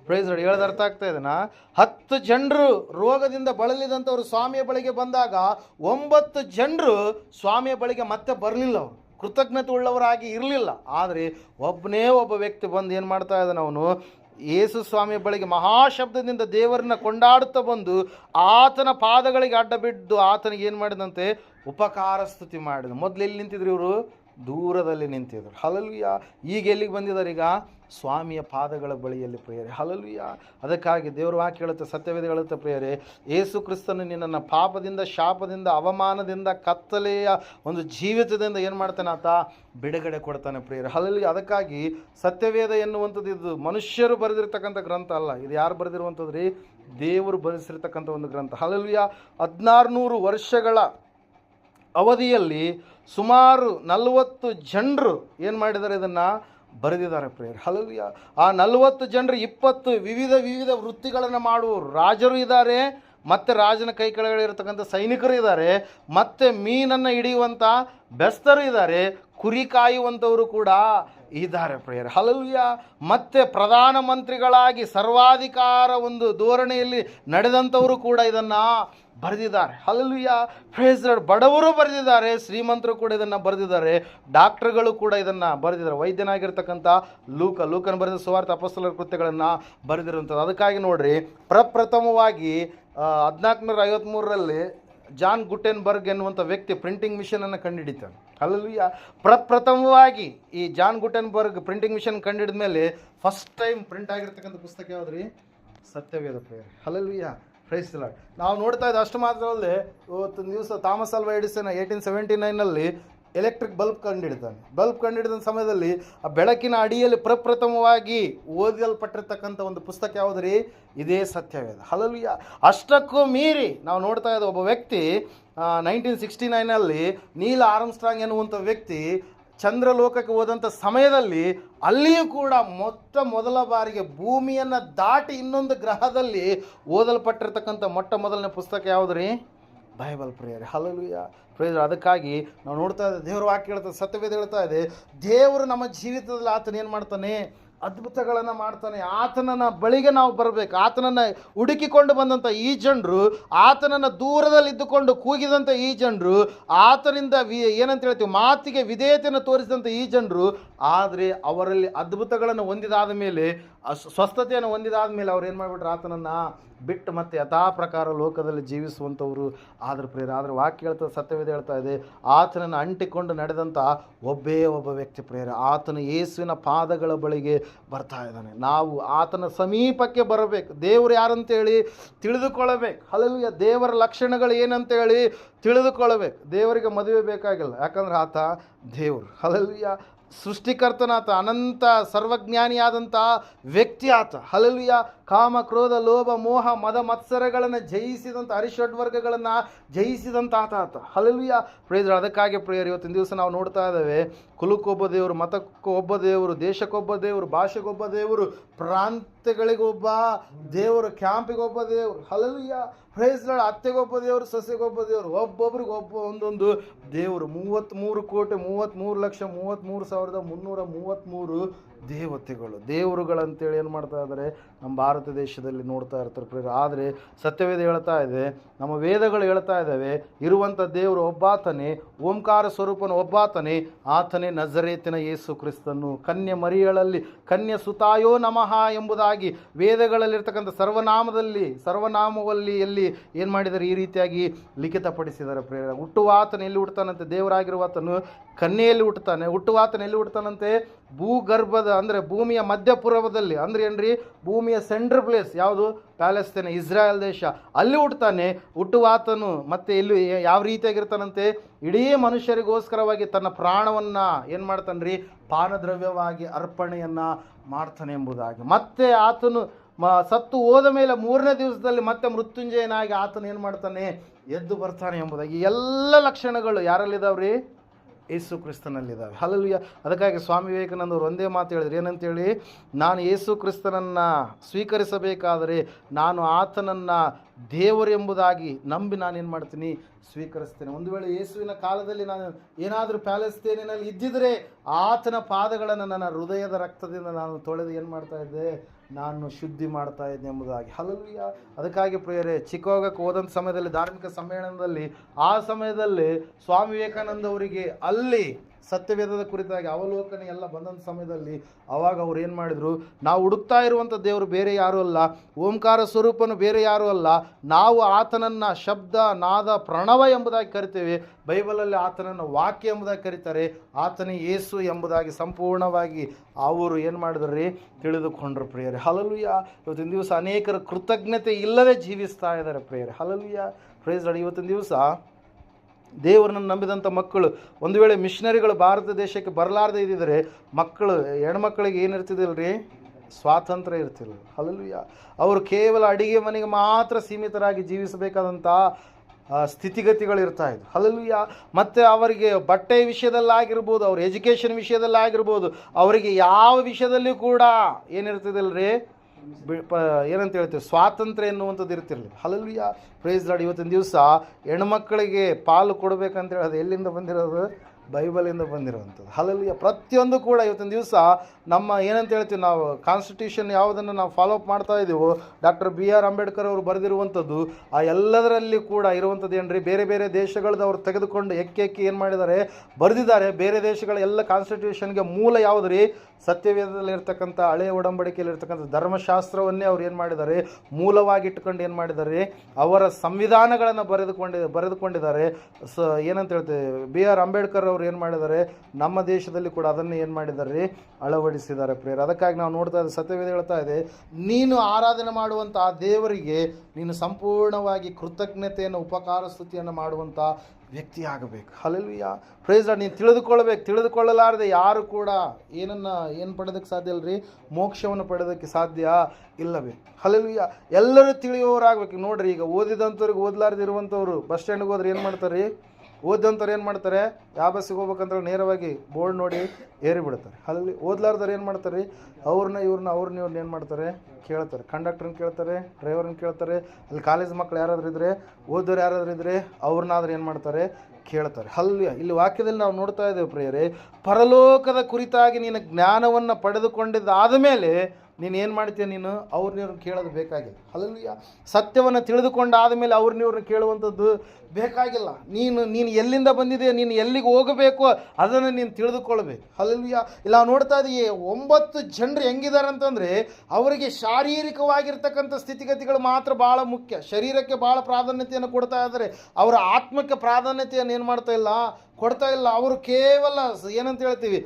ಪ್ರೈಸ್ ಹೇಳ್ದ ಅರ್ಥ ಆಗ್ತಾ ಇದೆನಾ? ಹತ್ತು ಜನರು ರೋಗದಿಂದ ಬಳಲಿದಂಥವ್ರು ಸ್ವಾಮಿಯ ಬಳಿಗೆ ಬಂದಾಗ ಒಂಬತ್ತು ಜನರು ಸ್ವಾಮಿಯ ಬಳಿಗೆ ಮತ್ತೆ ಬರಲಿಲ್ಲ ಅವರು. ಕೃತಜ್ಞತೆ ಉಳ್ಳವರಾಗಿ ಇರಲಿಲ್ಲ. ಆದರೆ ಒಬ್ಬನೇ ಒಬ್ಬ ವ್ಯಕ್ತಿ ಬಂದು ಏನು ಮಾಡ್ತಾ ಇದ್ದಾನೆ ಅವನು? ಯೇಸು ಸ್ವಾಮಿ ಬಳಿಗೆ ಮಹಾಶಬ್ದದಿಂದ ದೇವರನ್ನ ಕೊಂಡಾಡುತ್ತಾ ಬಂದು ಆತನ ಪಾದಗಳಿಗೆ ಅಡ್ಡ ಬಿದ್ದು ಆತನಿಗೆ ಏನು ಮಾಡಿದಂತೆ ಉಪಕಾರ ಸ್ತುತಿ ಮಾಡಿದ. ಮೊದಲು ಎಲ್ಲಿ ನಿಂತಿದ್ರು ಇವರು? ದೂರದಲ್ಲಿ ನಿಂತಿದ್ದರು ಹಲಲುಯ್ಯ ಈಗ ಎಲ್ಲಿಗೆ ಬಂದಿದ್ದಾರೆ ಈಗ? ಸ್ವಾಮಿಯ ಪಾದಗಳ ಬಳಿಯಲ್ಲಿ ಪ್ರಿಯರಿ. ಹಲಲುಯ್ಯ ಅದಕ್ಕಾಗಿ ದೇವರು ವಾಕ್ಯ ಹೇಳುತ್ತೆ, ಸತ್ಯವೇದ ಹೇಳುತ್ತೆ ಪ್ರಿಯರಿ. ಏಸು ಕ್ರಿಸ್ತನು ನಿನ್ನನ್ನು ಪಾಪದಿಂದ, ಶಾಪದಿಂದ, ಅವಮಾನದಿಂದ ಕತ್ತಲೆಯ ಒಂದು ಜೀವಿತದಿಂದ ಏನು ಮಾಡ್ತಾನೆ ಆತ? ಬಿಡುಗಡೆ ಕೊಡ್ತಾನೆ ಪ್ರಿಯರಿ. ಹಲಲುಯ್ಯ ಅದಕ್ಕಾಗಿ ಸತ್ಯವೇದ ಎನ್ನುವಂಥದ್ದು ಇದು ಮನುಷ್ಯರು ಬರೆದಿರ್ತಕ್ಕಂಥ ಗ್ರಂಥ ಅಲ್ಲ. ಇದು ಯಾರು ಬರೆದಿರುವಂಥದ್ದು ರೀ? ದೇವರು ಬರೆಸಿರ್ತಕ್ಕಂಥ ಒಂದು ಗ್ರಂಥ. ಹಲಲುಯ್ಯ ಹದಿನಾರುನೂರು ವರ್ಷಗಳ ಅವಧಿಯಲ್ಲಿ ಸುಮಾರು ನಲವತ್ತು ಜನರು ಏನು ಮಾಡಿದ್ದಾರೆ ಇದನ್ನು ಬರೆದಿದ್ದಾರೆ ಪ್ರೇಯರ್. ಹಲವಿಯ ಆ ನಲವತ್ತು ಜನರು ಇಪ್ಪತ್ತು ವಿವಿಧ ವಿವಿಧ ವೃತ್ತಿಗಳನ್ನು ಮಾಡುವ ರಾಜರು ಇದ್ದಾರೆ, ಮತ್ತು ರಾಜನ ಕೈ ಕೆಳಗಡೆ ಸೈನಿಕರು ಇದ್ದಾರೆ, ಮತ್ತು ಮೀನನ್ನು ಹಿಡಿಯುವಂಥ ಬೆಸ್ತರು ಇದ್ದಾರೆ, ಕುರಿ ಕಾಯುವಂಥವರು ಕೂಡ ಇದ್ದಾರೆ ಪ್ರಿಯರು. ಹಲಲ್ಯ ಮತ್ತೆ ಪ್ರಧಾನಮಂತ್ರಿಗಳಾಗಿ ಸರ್ವಾಧಿಕಾರ ಒಂದು ಧೋರಣೆಯಲ್ಲಿ ನಡೆದಂಥವರು ಕೂಡ ಇದನ್ನು ಬರೆದಿದ್ದಾರೆ. ಹಲಲುಯ್ಯ ಫ್ರೇಸರ್ ಬಡವರು ಬರೆದಿದ್ದಾರೆ, ಶ್ರೀಮಂತರು ಕೂಡ ಇದನ್ನು ಬರೆದಿದ್ದಾರೆ, ಡಾಕ್ಟರ್ಗಳು ಕೂಡ ಇದನ್ನು ಬರೆದಿದ್ದಾರೆ. ವೈದ್ಯನಾಗಿರ್ತಕ್ಕಂಥ ಲೂಕ, ಲೂಕನ ಬರೆದ ಸುವಾರ್ಥ ಅಪಸ್ತಲರ ಕೃತ್ಯಗಳನ್ನು ಬರೆದಿರುವಂಥದ್ದು. ಅದಕ್ಕಾಗಿ ನೋಡ್ರಿ, ಪ್ರಪ್ರಥಮವಾಗಿ ಹದಿನಾಲ್ಕುನೂರ ಐವತ್ತ್ಮೂರರಲ್ಲಿ ಜಾನ್ ಗುಟೆನ್ಬರ್ಗ್ ಎನ್ನುವಂಥ ವ್ಯಕ್ತಿ ಪ್ರಿಂಟಿಂಗ್ ಮಿಷನನ್ನು ಕಂಡುಹಿಡಿತಾನೆ ಅಲ್ಲಿ ಪ್ರಪ್ರಥಮವಾಗಿ ಈ ಜಾನ್ ಗುಟೆನ್ಬರ್ಗ್ ಪ್ರಿಂಟಿಂಗ್ ಮಿಷನ್ ಕಂಡುಹಿಡಿದ ಮೇಲೆ ಫಸ್ಟ್ ಟೈಮ್ ಪ್ರಿಂಟ್ ಆಗಿರ್ತಕ್ಕಂಥ ಪುಸ್ತಕ ಯಾವ್ದು ರೀ ಸತ್ಯವೇದ ಪ್ರೇಯರ್. ಪ್ರೈಸ್ ನಾವು ನೋಡ್ತಾ ಇದ್ದ ಅಷ್ಟು ಮಾತ್ರ ಅಲ್ಲದೆ ಇವತ್ತೊಂದು ದಿವಸ Thomas Alva Edison eighteen seventy ನೈನಲ್ಲಿ electric bulb ಕಂಡುಹಿಡಿತಾನೆ ಬಲ್ಬ್ ಕಂಡುಹಿಡಿದ ಸಮಯದಲ್ಲಿ ಆ ಬೆಳಕಿನ ಅಡಿಯಲ್ಲಿ ಪ್ರಪ್ರಥಮವಾಗಿ ಓದಲ್ಪಟ್ಟಿರ್ತಕ್ಕಂಥ ಒಂದು ಪುಸ್ತಕ ಯಾವುದು ರೀ ಇದೇ ಸತ್ಯವೇದ. ಹಲಲು ಅಷ್ಟಕ್ಕೂ ಮೀರಿ ನಾವು ನೋಡ್ತಾ ಇದ್ದ ಒಬ್ಬ ವ್ಯಕ್ತಿ ನೈನ್ಟೀನ್ ಸಿಕ್ಸ್ಟಿ ನೈನಲ್ಲಿ ನೀಲ್ ಆರ್ಮ್ಸ್ಟ್ರಾಂಗ್ ಎನ್ನುವಂಥ ವ್ಯಕ್ತಿ ಚಂದ್ರಲೋಕಕ್ಕೆ ಹೋದಂಥ ಸಮಯದಲ್ಲಿ ಅಲ್ಲಿಯೂ ಕೂಡ ಮೊತ್ತ ಮೊದಲ ಬಾರಿಗೆ ಭೂಮಿಯನ್ನು ದಾಟಿ ಇನ್ನೊಂದು ಗ್ರಹದಲ್ಲಿ ಓದಲ್ಪಟ್ಟಿರ್ತಕ್ಕಂಥ ಮೊಟ್ಟ ಮೊದಲನೇ ಪುಸ್ತಕ ಯಾವುದು ರೀ ಬೈಬಲ್ ಪ್ರೇಯರ್ ಹಲಲುಯ ಪ್ರೇಯರ್ ಅದಕ್ಕಾಗಿ ನಾವು ನೋಡ್ತಾ ಇದ್ದೇವೆ ದೇವರು ವಾಕ್ಯ ಹೇಳ್ತಾರೆ ಸತ್ಯವೇದ ಹೇಳ್ತಾ ಇದೆ, ದೇವರು ನಮ್ಮ ಜೀವಿತದಲ್ಲಿ ಆತನ ಏನು ಮಾಡ್ತಾನೆ? ಅದ್ಭುತಗಳನ್ನು ಮಾಡ್ತಾನೆ. ಆತನನ್ನ ಬಳಿಗೆ ನಾವು ಬರಬೇಕು. ಆತನನ್ನು ಹುಡುಕಿಕೊಂಡು ಬಂದಂಥ ಈ ಜನರು, ಆತನನ್ನು ದೂರದಲ್ಲಿ ಇದ್ದುಕೊಂಡು ಕೂಗಿದಂಥ ಈ ಜನರು, ಆತನಿಂದ ವಿ, ಏನಂತ ಹೇಳ್ತೀವಿ, ಮಾತಿಗೆ ವಿಧೇಯತೆಯನ್ನು ತೋರಿಸಿದಂಥ ಈ ಜನರು, ಆದರೆ ಅವರಲ್ಲಿ ಅದ್ಭುತಗಳನ್ನು ಹೊಂದಿದಾದ ಮೇಲೆ ಸ್ವಸ್ಥತೆಯನ್ನು ಹೊಂದಿದಾದ ಮೇಲೆ ಅವ್ರು ಏನು ಮಾಡಿಬಿಟ್ರು? ಆತನನ್ನು ಬಿಟ್ಟು ಮತ್ತೆ ಯಥಾ ಪ್ರಕಾರ ಲೋಕದಲ್ಲಿ ಜೀವಿಸುವಂಥವರು ಆದ್ರ ಪ್ರೇರ ಆದರೆ ವಾಕ್ಯ ಹೇಳ್ತಾ ಸತ್ಯವೇದ ಹೇಳ್ತಾ ಇದೆ, ಆತನನ್ನು ಅಂಟಿಕೊಂಡು ನಡೆದಂಥ ಒಬ್ಬೇ ಒಬ್ಬ ವ್ಯಕ್ತಿ ಪ್ರೇರ ಆತನ ಯೇಸುವಿನ ಪಾದಗಳ ಬಳಿಗೆ ಬರ್ತಾ ಇದ್ದಾನೆ. ನಾವು ಆತನ ಸಮೀಪಕ್ಕೆ ಬರಬೇಕು. ದೇವರು ಯಾರಂತೇಳಿ? ತಿಳಿದುಕೊಳ್ಳಬೇಕು. ಹಲಲಿಯ ದೇವರ ಲಕ್ಷಣಗಳು ಏನಂತೇಳಿ ತಿಳಿದುಕೊಳ್ಳಬೇಕು. ದೇವರಿಗೆ ಮದುವೆ ಬೇಕಾಗಿಲ್ಲ. ಯಾಕಂದ್ರೆ ಆತ ದೇವರು. ಹಲಲಿಯ ಸೃಷ್ಟಿಕರ್ತನಾತ ಅನಂತ ಸರ್ವಜ್ಞಾನಿಯಾದಂಥ ವ್ಯಕ್ತಿ ಆತ. ಹಲಲಿಯ ಕಾಮ, ಕ್ರೋಧ, ಲೋಭ, ಮೋಹ, ಮದ, ಮತ್ಸರಗಳನ್ನು ಜಯಿಸಿದಂಥ ಅರಿಷಡ್ವರ್ಗಗಳನ್ನು ಜಯಿಸಿದಂಥ ಆತ ಆತ. ಹಲವಿಯ ಪ್ರೇಯರ್ ಅದಕ್ಕಾಗಿ ಪ್ರೇಯರ್, ಇವತ್ತಿನ ದಿವಸ ನಾವು ನೋಡ್ತಾ ಇದ್ದೇವೆ, ಕುಲಕ್ಕೊಬ್ಬ ದೇವರು, ಮತಕ್ಕೊಬ್ಬ ದೇವರು, ದೇಶಕ್ಕೊಬ್ಬ ದೇವರು ಭಾಷೆಗೊಬ್ಬ ದೇವರು, ಪ್ರಾಂತ್ಯಗಳಿಗೊಬ್ಬ ದೇವರು, ಕ್ಯಾಂಪಿಗೊಬ್ಬ ದೇವರು. ಹಲವಿಯ ಪ್ರೈಸ್ಗಳ ಅತ್ತೆಗೊಬ್ಬ ದೇವರು ಸಸ್ಯಗೊಬ್ಬ ದೇವರು ಒಬ್ಬೊಬ್ರಿಗೆ ಒಬ್ಬ ಒಂದೊಂದು ದೇವರು. ಮೂವತ್ತ್ಮೂರು ಕೋಟಿ ಮೂವತ್ತ್ಮೂರು ಲಕ್ಷ ಮೂವತ್ತ್ಮೂರು ಸಾವಿರದ ಮುನ್ನೂರ ಮೂವತ್ತ್ಮೂರು ದೇವತೆಗಳು. ದೇವರುಗಳಂತೇಳಿ ಏನು ಮಾಡ್ತಾ ಇದ್ದಾರೆ ನಮ್ಮ ಭಾರತ ದೇಶದಲ್ಲಿ ನೋಡ್ತಾ ಇರ್ತಾರೆ ಪ್ರೇರ ಆದರೆ ಸತ್ಯವೇದ ಹೇಳ್ತಾ ಇದೆ, ನಮ್ಮ ವೇದಗಳು ಹೇಳ್ತಾ ಇದ್ದಾವೆ ಇರುವಂಥ ದೇವರು ಒಬ್ಬಾತನೇ, ಓಂಕಾರ ಸ್ವರೂಪನ ಒಬ್ಬಾತನೇ, ಆತನೇ ನಜರೇತಿನ ಯೇಸು ಕ್ರಿಸ್ತನು. ಕನ್ಯೆ ಮರಿಯಳಲ್ಲಿ, ಕನ್ಯೆ ಸುತಾಯೋ ನಮಃ ಎಂಬುದಾಗಿ ವೇದಗಳಲ್ಲಿರ್ತಕ್ಕಂಥ ಸರ್ವನಾಮದಲ್ಲಿ ಸರ್ವನಾಮವಲ್ಲಿ ಎಲ್ಲಿ ಏನು ಮಾಡಿದ್ದಾರೆ? ಈ ರೀತಿಯಾಗಿ ಲಿಖಿತಪಡಿಸಿದ್ದಾರೆ ಪ್ರೇರ ಹುಟ್ಟುವ ಆತನ ಎಲ್ಲಿ ಹುಟ್ಟುತ್ತಾನಂತೆ ದೇವರಾಗಿರುವ ಆತನು ಕನ್ಯೆಯಲ್ಲಿ ಹುಟ್ಟುತ್ತಾನೆ ಹುಟ್ಟುವ ಆತನ ಎಲ್ಲಿ ಹುಟ್ಟುತ್ತಾನಂತೆ ಭೂಗರ್ಭದ ಅಂದರೆ ಭೂಮಿಯ ಮಧ್ಯಪೂರ್ವದಲ್ಲಿ ಅಂದ್ರೆ ಏನ್ರಿ? ಭೂಮಿಯ ಸೆಂಟ್ರ್ ಪ್ಲೇಸ್ ಯಾವುದು? ಪ್ಯಾಲೆಸ್ತೇನೆ, ಇಸ್ರಾಯಲ್ ದೇಶ. ಅಲ್ಲಿ ಹುಟ್ಟುತ್ತಾನೆ ಹುಟ್ಟುವ ಆತನು. ಮತ್ತೆ ಇಲ್ಲಿ ಯಾವ ರೀತಿಯಾಗಿರ್ತಾನಂತೆ? ಇಡೀ ಮನುಷ್ಯರಿಗೋಸ್ಕರವಾಗಿ ತನ್ನ ಪ್ರಾಣವನ್ನು ಏನು ಮಾಡ್ತಾನೆ ಪಾನದ್ರವ್ಯವಾಗಿ ಅರ್ಪಣೆಯನ್ನು ಮಾಡ್ತಾನೆ ಎಂಬುದಾಗಿ. ಮತ್ತೆ ಆತನು ಮ ಸತ್ತು ಹೋದ ಮೇಲೆ ಮೂರನೇ ದಿವಸದಲ್ಲಿ ಮತ್ತೆ ಮೃತ್ಯುಂಜಯನಾಗಿ ಆತನು ಏನು ಮಾಡ್ತಾನೆ? ಎದ್ದು ಬರ್ತಾನೆ ಎಂಬುದಾಗಿ. ಎಲ್ಲ ಲಕ್ಷಣಗಳು ಯಾರಲ್ಲಿದ್ದಾವ್ರಿ ಯೇಸು ಕ್ರಿಸ್ತನಲ್ಲಿದ್ದಾವೆ. ಅಲ್ಲಲ್ಲಿ ಅದಕ್ಕಾಗಿ ಸ್ವಾಮಿ ವಿವೇಕಾನಂದವರು ಒಂದೇ ಮಾತು ಹೇಳಿದ್ರು. ಏನಂತೇಳಿ? ನಾನು ಯೇಸು ಕ್ರಿಸ್ತನನ್ನು ಸ್ವೀಕರಿಸಬೇಕಾದರೆ ನಾನು ಆತನನ್ನು ದೇವರೆಂಬುದಾಗಿ ನಂಬಿ ನಾನು ಏನು ಮಾಡ್ತೀನಿ? ಸ್ವೀಕರಿಸ್ತೇನೆ. ಒಂದು ವೇಳೆ ಯೇಸುವಿನ ಕಾಲದಲ್ಲಿ ನಾನು ಏನಾದರೂ ಪ್ಯಾಲೆಸ್ತೇನಿನಲ್ಲಿ ಇದ್ದಿದ್ರೆ ಆತನ ಪಾದಗಳನ್ನು ನನ್ನ ಹೃದಯದ ರಕ್ತದಿಂದ ನಾನು ತೊಳೆದು ಏನು ಮಾಡ್ತಾ ಇದ್ದೆ? ನಾನು ಶುದ್ಧಿ ಮಾಡ್ತಾ ಇದ್ದೆ ಎಂಬುದಾಗಿ. ಹಲಲುಯ್ಯ ಅದಕ್ಕಾಗಿ ಪ್ರಿಯರೇ ಚಿಕ್ಕವಾಗಕ್ಕೆ ಹೋದಂಥ ಸಮಯದಲ್ಲಿ ಧಾರ್ಮಿಕ ಸಮ್ಮೇಳನದಲ್ಲಿ ಆ ಸಮಯದಲ್ಲಿ ಸ್ವಾಮಿ ವಿವೇಕಾನಂದ ಅವರಿಗೆ ಅಲ್ಲಿ ಸತ್ಯವೇದದ ಕುರಿತಾಗಿ ಅವಲೋಕನೆ ಎಲ್ಲ ಬಂದಂಥ ಸಮಯದಲ್ಲಿ ಅವಾಗ ಅವ್ರು ಏನು ಮಾಡಿದರು? ನಾವು ಹುಡುಕ್ತಾ ಇರುವಂಥ ದೇವರು ಬೇರೆ ಯಾರೂ ಅಲ್ಲ, ಓಂಕಾರ ಸ್ವರೂಪನು ಬೇರೆ ಯಾರೂ ಅಲ್ಲ, ನಾವು ಆತನನ್ನು ಶಬ್ದ, ನಾದ, ಪ್ರಣವ ಎಂಬುದಾಗಿ ಕರಿತೇವೆ, ಬೈಬಲಲ್ಲಿ ಆತನನ್ನು ವಾಕ್ಯ ಎಂಬುದಾಗಿ ಕರೀತಾರೆ, ಆತನೇ ಏಸು ಎಂಬುದಾಗಿ ಸಂಪೂರ್ಣವಾಗಿ ಅವರು ಏನು ಮಾಡಿದ್ರಿ? ತಿಳಿದುಕೊಂಡ್ರು ಪ್ರಿಯರೇ. ಹಲಲುಯ್ಯ ಇವತ್ತಿನ ದಿವಸ ಅನೇಕರ ಕೃತಜ್ಞತೆ ಇಲ್ಲದೆ ಜೀವಿಸ್ತಾ ಇದ್ದಾರೆ ಪ್ರಿಯರೇ. ಹಲಲುಯ್ಯ ಪ್ರೇಸ್ ಇವತ್ತಿನ ದಿವಸ ದೇವರನ್ನು ನಂಬಿದಂಥ ಮಕ್ಕಳು. ಒಂದು ವೇಳೆ ಮಿಷನರಿಗಳು ಭಾರತ ದೇಶಕ್ಕೆ ಬರಲಾರ್ದೆ ಇದ್ದಿದ್ರೆ ಮಕ್ಕಳು, ಹೆಣ್ಮಕ್ಳಿಗೆ ಏನಿರ್ತಿದ್ದಿಲ್ಲ ರೀ ಸ್ವಾತಂತ್ರ್ಯ ಇರ್ತಿಲ್ಲ ಹಲಲುಯ್ಯ ಅವರು ಕೇವಲ ಅಡಿಗೆ ಮನೆಗೆ ಮಾತ್ರ ಸೀಮಿತರಾಗಿ ಜೀವಿಸಬೇಕಾದಂಥ ಸ್ಥಿತಿಗತಿಗಳು ಇರ್ತಾ ಇದ್ವು. ಯಾ ಮತ್ತು ಅವರಿಗೆ ಬಟ್ಟೆ ವಿಷಯದಲ್ಲಾಗಿರ್ಬೋದು ಅವ್ರ ಎಜುಕೇಷನ್ ವಿಷಯದಲ್ಲಾಗಿರ್ಬೋದು ಅವರಿಗೆ ಯಾವ ವಿಷಯದಲ್ಲಿ ಕೂಡ ಏನಿರ್ತದಲ್ಲ ರೀ ಬಿ- ಪ ಏನಂತ ಹೇಳ್ತೀವಿ, ಸ್ವಾತಂತ್ರ್ಯ ಎನ್ನುವಂಥದ್ದು ಇರ್ತಿರಲಿಲ್ಲ ಹಲಲುಯ್ಯ ಪ್ರೈಸ್ ಲಾಡ್ ಇವತ್ತಿನ ದಿವಸ ಹೆಣ್ಮಕ್ಳಿಗೆ ಪಾಲು ಕೊಡಬೇಕಂತೇಳಿ ಅದು ಎಲ್ಲಿಂದ ಬಂದಿರೋದು? ಬೈಬಲಿಂದ ಬಂದಿರುವಂಥದ್ದು. ಹಲಲಿಯ ಪ್ರತಿಯೊಂದು ಕೂಡ ಇವತ್ತಿನ ದಿವಸ ನಮ್ಮ ಏನಂತ ಹೇಳ್ತೀವಿ, ನಾವು ಕಾನ್ಸ್ಟಿಟ್ಯೂಷನ್ ಯಾವುದನ್ನು ನಾವು ಫಾಲೋ ಅಪ್ ಮಾಡ್ತಾ ಇದ್ದೀವೋ ಡಾಕ್ಟರ್ ಬಿ ಆರ್ ಅಂಬೇಡ್ಕರ್ ಅವರು ಬರೆದಿರುವಂಥದ್ದು, ಆ ಎಲ್ಲದರಲ್ಲಿ ಕೂಡ ಇರುವಂಥದ್ದು ಏನ್ರಿ? ಬೇರೆ ಬೇರೆ ದೇಶಗಳದ್ದು ಅವ್ರು ತೆಗೆದುಕೊಂಡು ಎಕ್ಕಿ ಎಕ್ಕಿ ಏನು ಮಾಡಿದ್ದಾರೆ? ಬರೆದಿದ್ದಾರೆ. ಬೇರೆ ದೇಶಗಳ ಎಲ್ಲ ಕಾನ್ಸ್ಟಿಟ್ಯೂಷನ್ಗೆ ಮೂಲ ಯಾವುದು ರೀ ಸತ್ಯವೇದದಲ್ಲಿ ಇರ್ತಕ್ಕಂಥ ಹಳೆಯ ಒಡಂಬಡಿಕೆಯಲ್ಲಿ ಇರ್ತಕ್ಕಂಥ ಧರ್ಮಶಾಸ್ತ್ರವನ್ನೇ ಅವ್ರು ಏನು ಮಾಡಿದ್ದಾರೆ? ಮೂಲವಾಗಿ ಇಟ್ಕೊಂಡು ಏನು ಮಾಡಿದ್ದಾರೆ? ಅವರ ಸಂವಿಧಾನಗಳನ್ನು ಬರೆದುಕೊಂಡಿ, ಬರೆದುಕೊಂಡಿದ್ದಾರೆ. ಸ ಏನಂತ ಹೇಳ್ತೇವೆ ಬಿ ಆರ್ ಅಂಬೇಡ್ಕರ್ ಏನು ಮಾಡಿದ್ದಾರೆ? ನಮ್ಮ ದೇಶದಲ್ಲಿ ಕೂಡ ಅದನ್ನು ಏನು ಮಾಡಿದ್ದಾರೆ? ಅಳವಡಿಸಿದ್ದಾರೆ ಪ್ರೇಯರ್. ಅದಕ್ಕಾಗಿ ನಾವು ನೋಡ್ತಾ ಇದ್ದೀವಿ ಸತ್ಯವೇದ ಹೇಳ್ತಾ ಇದೆ, ನೀನು ಆರಾಧನೆ ಮಾಡುವಂಥ ಆ ದೇವರಿಗೆ ನೀನು ಸಂಪೂರ್ಣವಾಗಿ ಕೃತಜ್ಞತೆಯನ್ನು, ಉಪಕಾರ ಸ್ತುತಿಯನ್ನು ಮಾಡುವಂಥ ವ್ಯಕ್ತಿ ಆಗಬೇಕು ಹಲಲ್ವಿಯ ಪ್ರೈಸ್ ನೀನು ತಿಳಿದುಕೊಳ್ಬೇಕು ತಿಳಿದುಕೊಳ್ಳಲಾರದೆ ಯಾರು ಕೂಡ ಏನನ್ನ, ಏನು ಪಡೆಯೋದಕ್ಕೆ ಸಾಧ್ಯ ಇಲ್ಲರಿ ಮೋಕ್ಷವನ್ನು ಪಡೆಯೋದಕ್ಕೆ ಸಾಧ್ಯ ಇಲ್ಲವೇ? ಹಲಲ್ವಿಯ ಎಲ್ಲರೂ ತಿಳಿಯುವವರಾಗಬೇಕು ನೋಡ್ರಿ, ಈಗ ಓದಿದಂಥವ್ರಿಗೆ ಓದಲಾರ್ದಿರುವಂಥವ್ರು ಬಸ್ ಸ್ಟ್ಯಾಂಡ್ಗೆ ಹೋದ್ರೆ ಏನು ಮಾಡ್ತಾರೆ? ಓದಂಥವ್ರು ಏನು ಮಾಡ್ತಾರೆ? ಯಾವ ಬಸ್ಸಿಗೆ ಹೋಗ್ಬೇಕಂತ ನೇರವಾಗಿ ಬೋರ್ಡ್ ನೋಡಿ ಏರಿ ಬಿಡ್ತಾರೆ. ಅಲ್ಲಿ ಓದ್ಲಾರ್ದವ್ರು ಏನು ಮಾಡ್ತಾರೆ? ಅವ್ರನ್ನ, ಇವ್ರನ್ನ ಅವ್ರನ್ನ, ಇವ್ರನ್ನ ಏನು ಮಾಡ್ತಾರೆ? ಕೇಳ್ತಾರೆ. ಕಂಡಕ್ಟ್ರನ್ನ ಕೇಳ್ತಾರೆ, ಡ್ರೈವರ್ನ ಕೇಳ್ತಾರೆ. ಅಲ್ಲಿ ಕಾಲೇಜ್ ಮಕ್ಳು ಯಾರಾದ್ರೂ ಇದ್ದರೆ ಓದೋರು ಯಾರಾದ್ರೂ ಇದ್ದರೆ ಅವ್ರನ್ನಾದ್ರೂ ಏನು ಮಾಡ್ತಾರೆ? ಕೇಳ್ತಾರೆ. ಅಲ್ಲಿ, ಇಲ್ಲಿ ವಾಕ್ಯದಲ್ಲಿ ನಾವು ನೋಡ್ತಾ ಇದ್ದೇವೆ ಪ್ರಿಯರೇ, ಪರಲೋಕದ ಕುರಿತಾಗಿ ನೀನು ಜ್ಞಾನವನ್ನು ಪಡೆದುಕೊಂಡಿದ್ದಾದ ಮೇಲೆ ನೀನು ಏನು ಮಾಡ್ತೀಯ ನೀನು? ಅವ್ರನ್ನ ಕೇಳೋದು ಬೇಕಾಗಿಲ್ಲ. ಅಲ್ಲಲ್ಲಿಯ ಸತ್ಯವನ್ನು ತಿಳಿದುಕೊಂಡಾದ ಮೇಲೆ ಅವ್ರನ್ನ ಇವ್ರನ್ನ ಕೇಳುವಂಥದ್ದು ಬೇಕಾಗಿಲ್ಲ. ನೀನು ನೀನು ಎಲ್ಲಿಂದ ಬಂದಿದೆ ನೀನು ಎಲ್ಲಿಗೆ ಹೋಗಬೇಕು ಅದನ್ನು ನೀನು ತಿಳಿದುಕೊಳ್ಬೇಕು. ಅಲ್ಲಲ್ಲಿಯ ಇಲ್ಲ ನೋಡ್ತಾ ಇದೀವಿ, ಒಂಬತ್ತು ಜನರು ಹೆಂಗಿದ್ದಾರೆ ಅಂತಂದರೆ ಅವರಿಗೆ ಶಾರೀರಿಕವಾಗಿರ್ತಕ್ಕಂಥ ಸ್ಥಿತಿಗತಿಗಳು ಮಾತ್ರ ಭಾಳ ಮುಖ್ಯ. ಶರೀರಕ್ಕೆ ಭಾಳ ಪ್ರಾಧಾನ್ಯತೆಯನ್ನು ಕೊಡ್ತಾ ಇದ್ದಾರೆ ಅವರ ಆತ್ಮಕ್ಕೆ ಪ್ರಾಧಾನ್ಯತೆಯನ್ನು ಏನು ಮಾಡ್ತಾ ಇಲ್ಲ? ಕೊಡ್ತಾ ಇಲ್ಲ. ಅವರು ಕೇವಲ ಏನಂತ ಹೇಳ್ತೀವಿ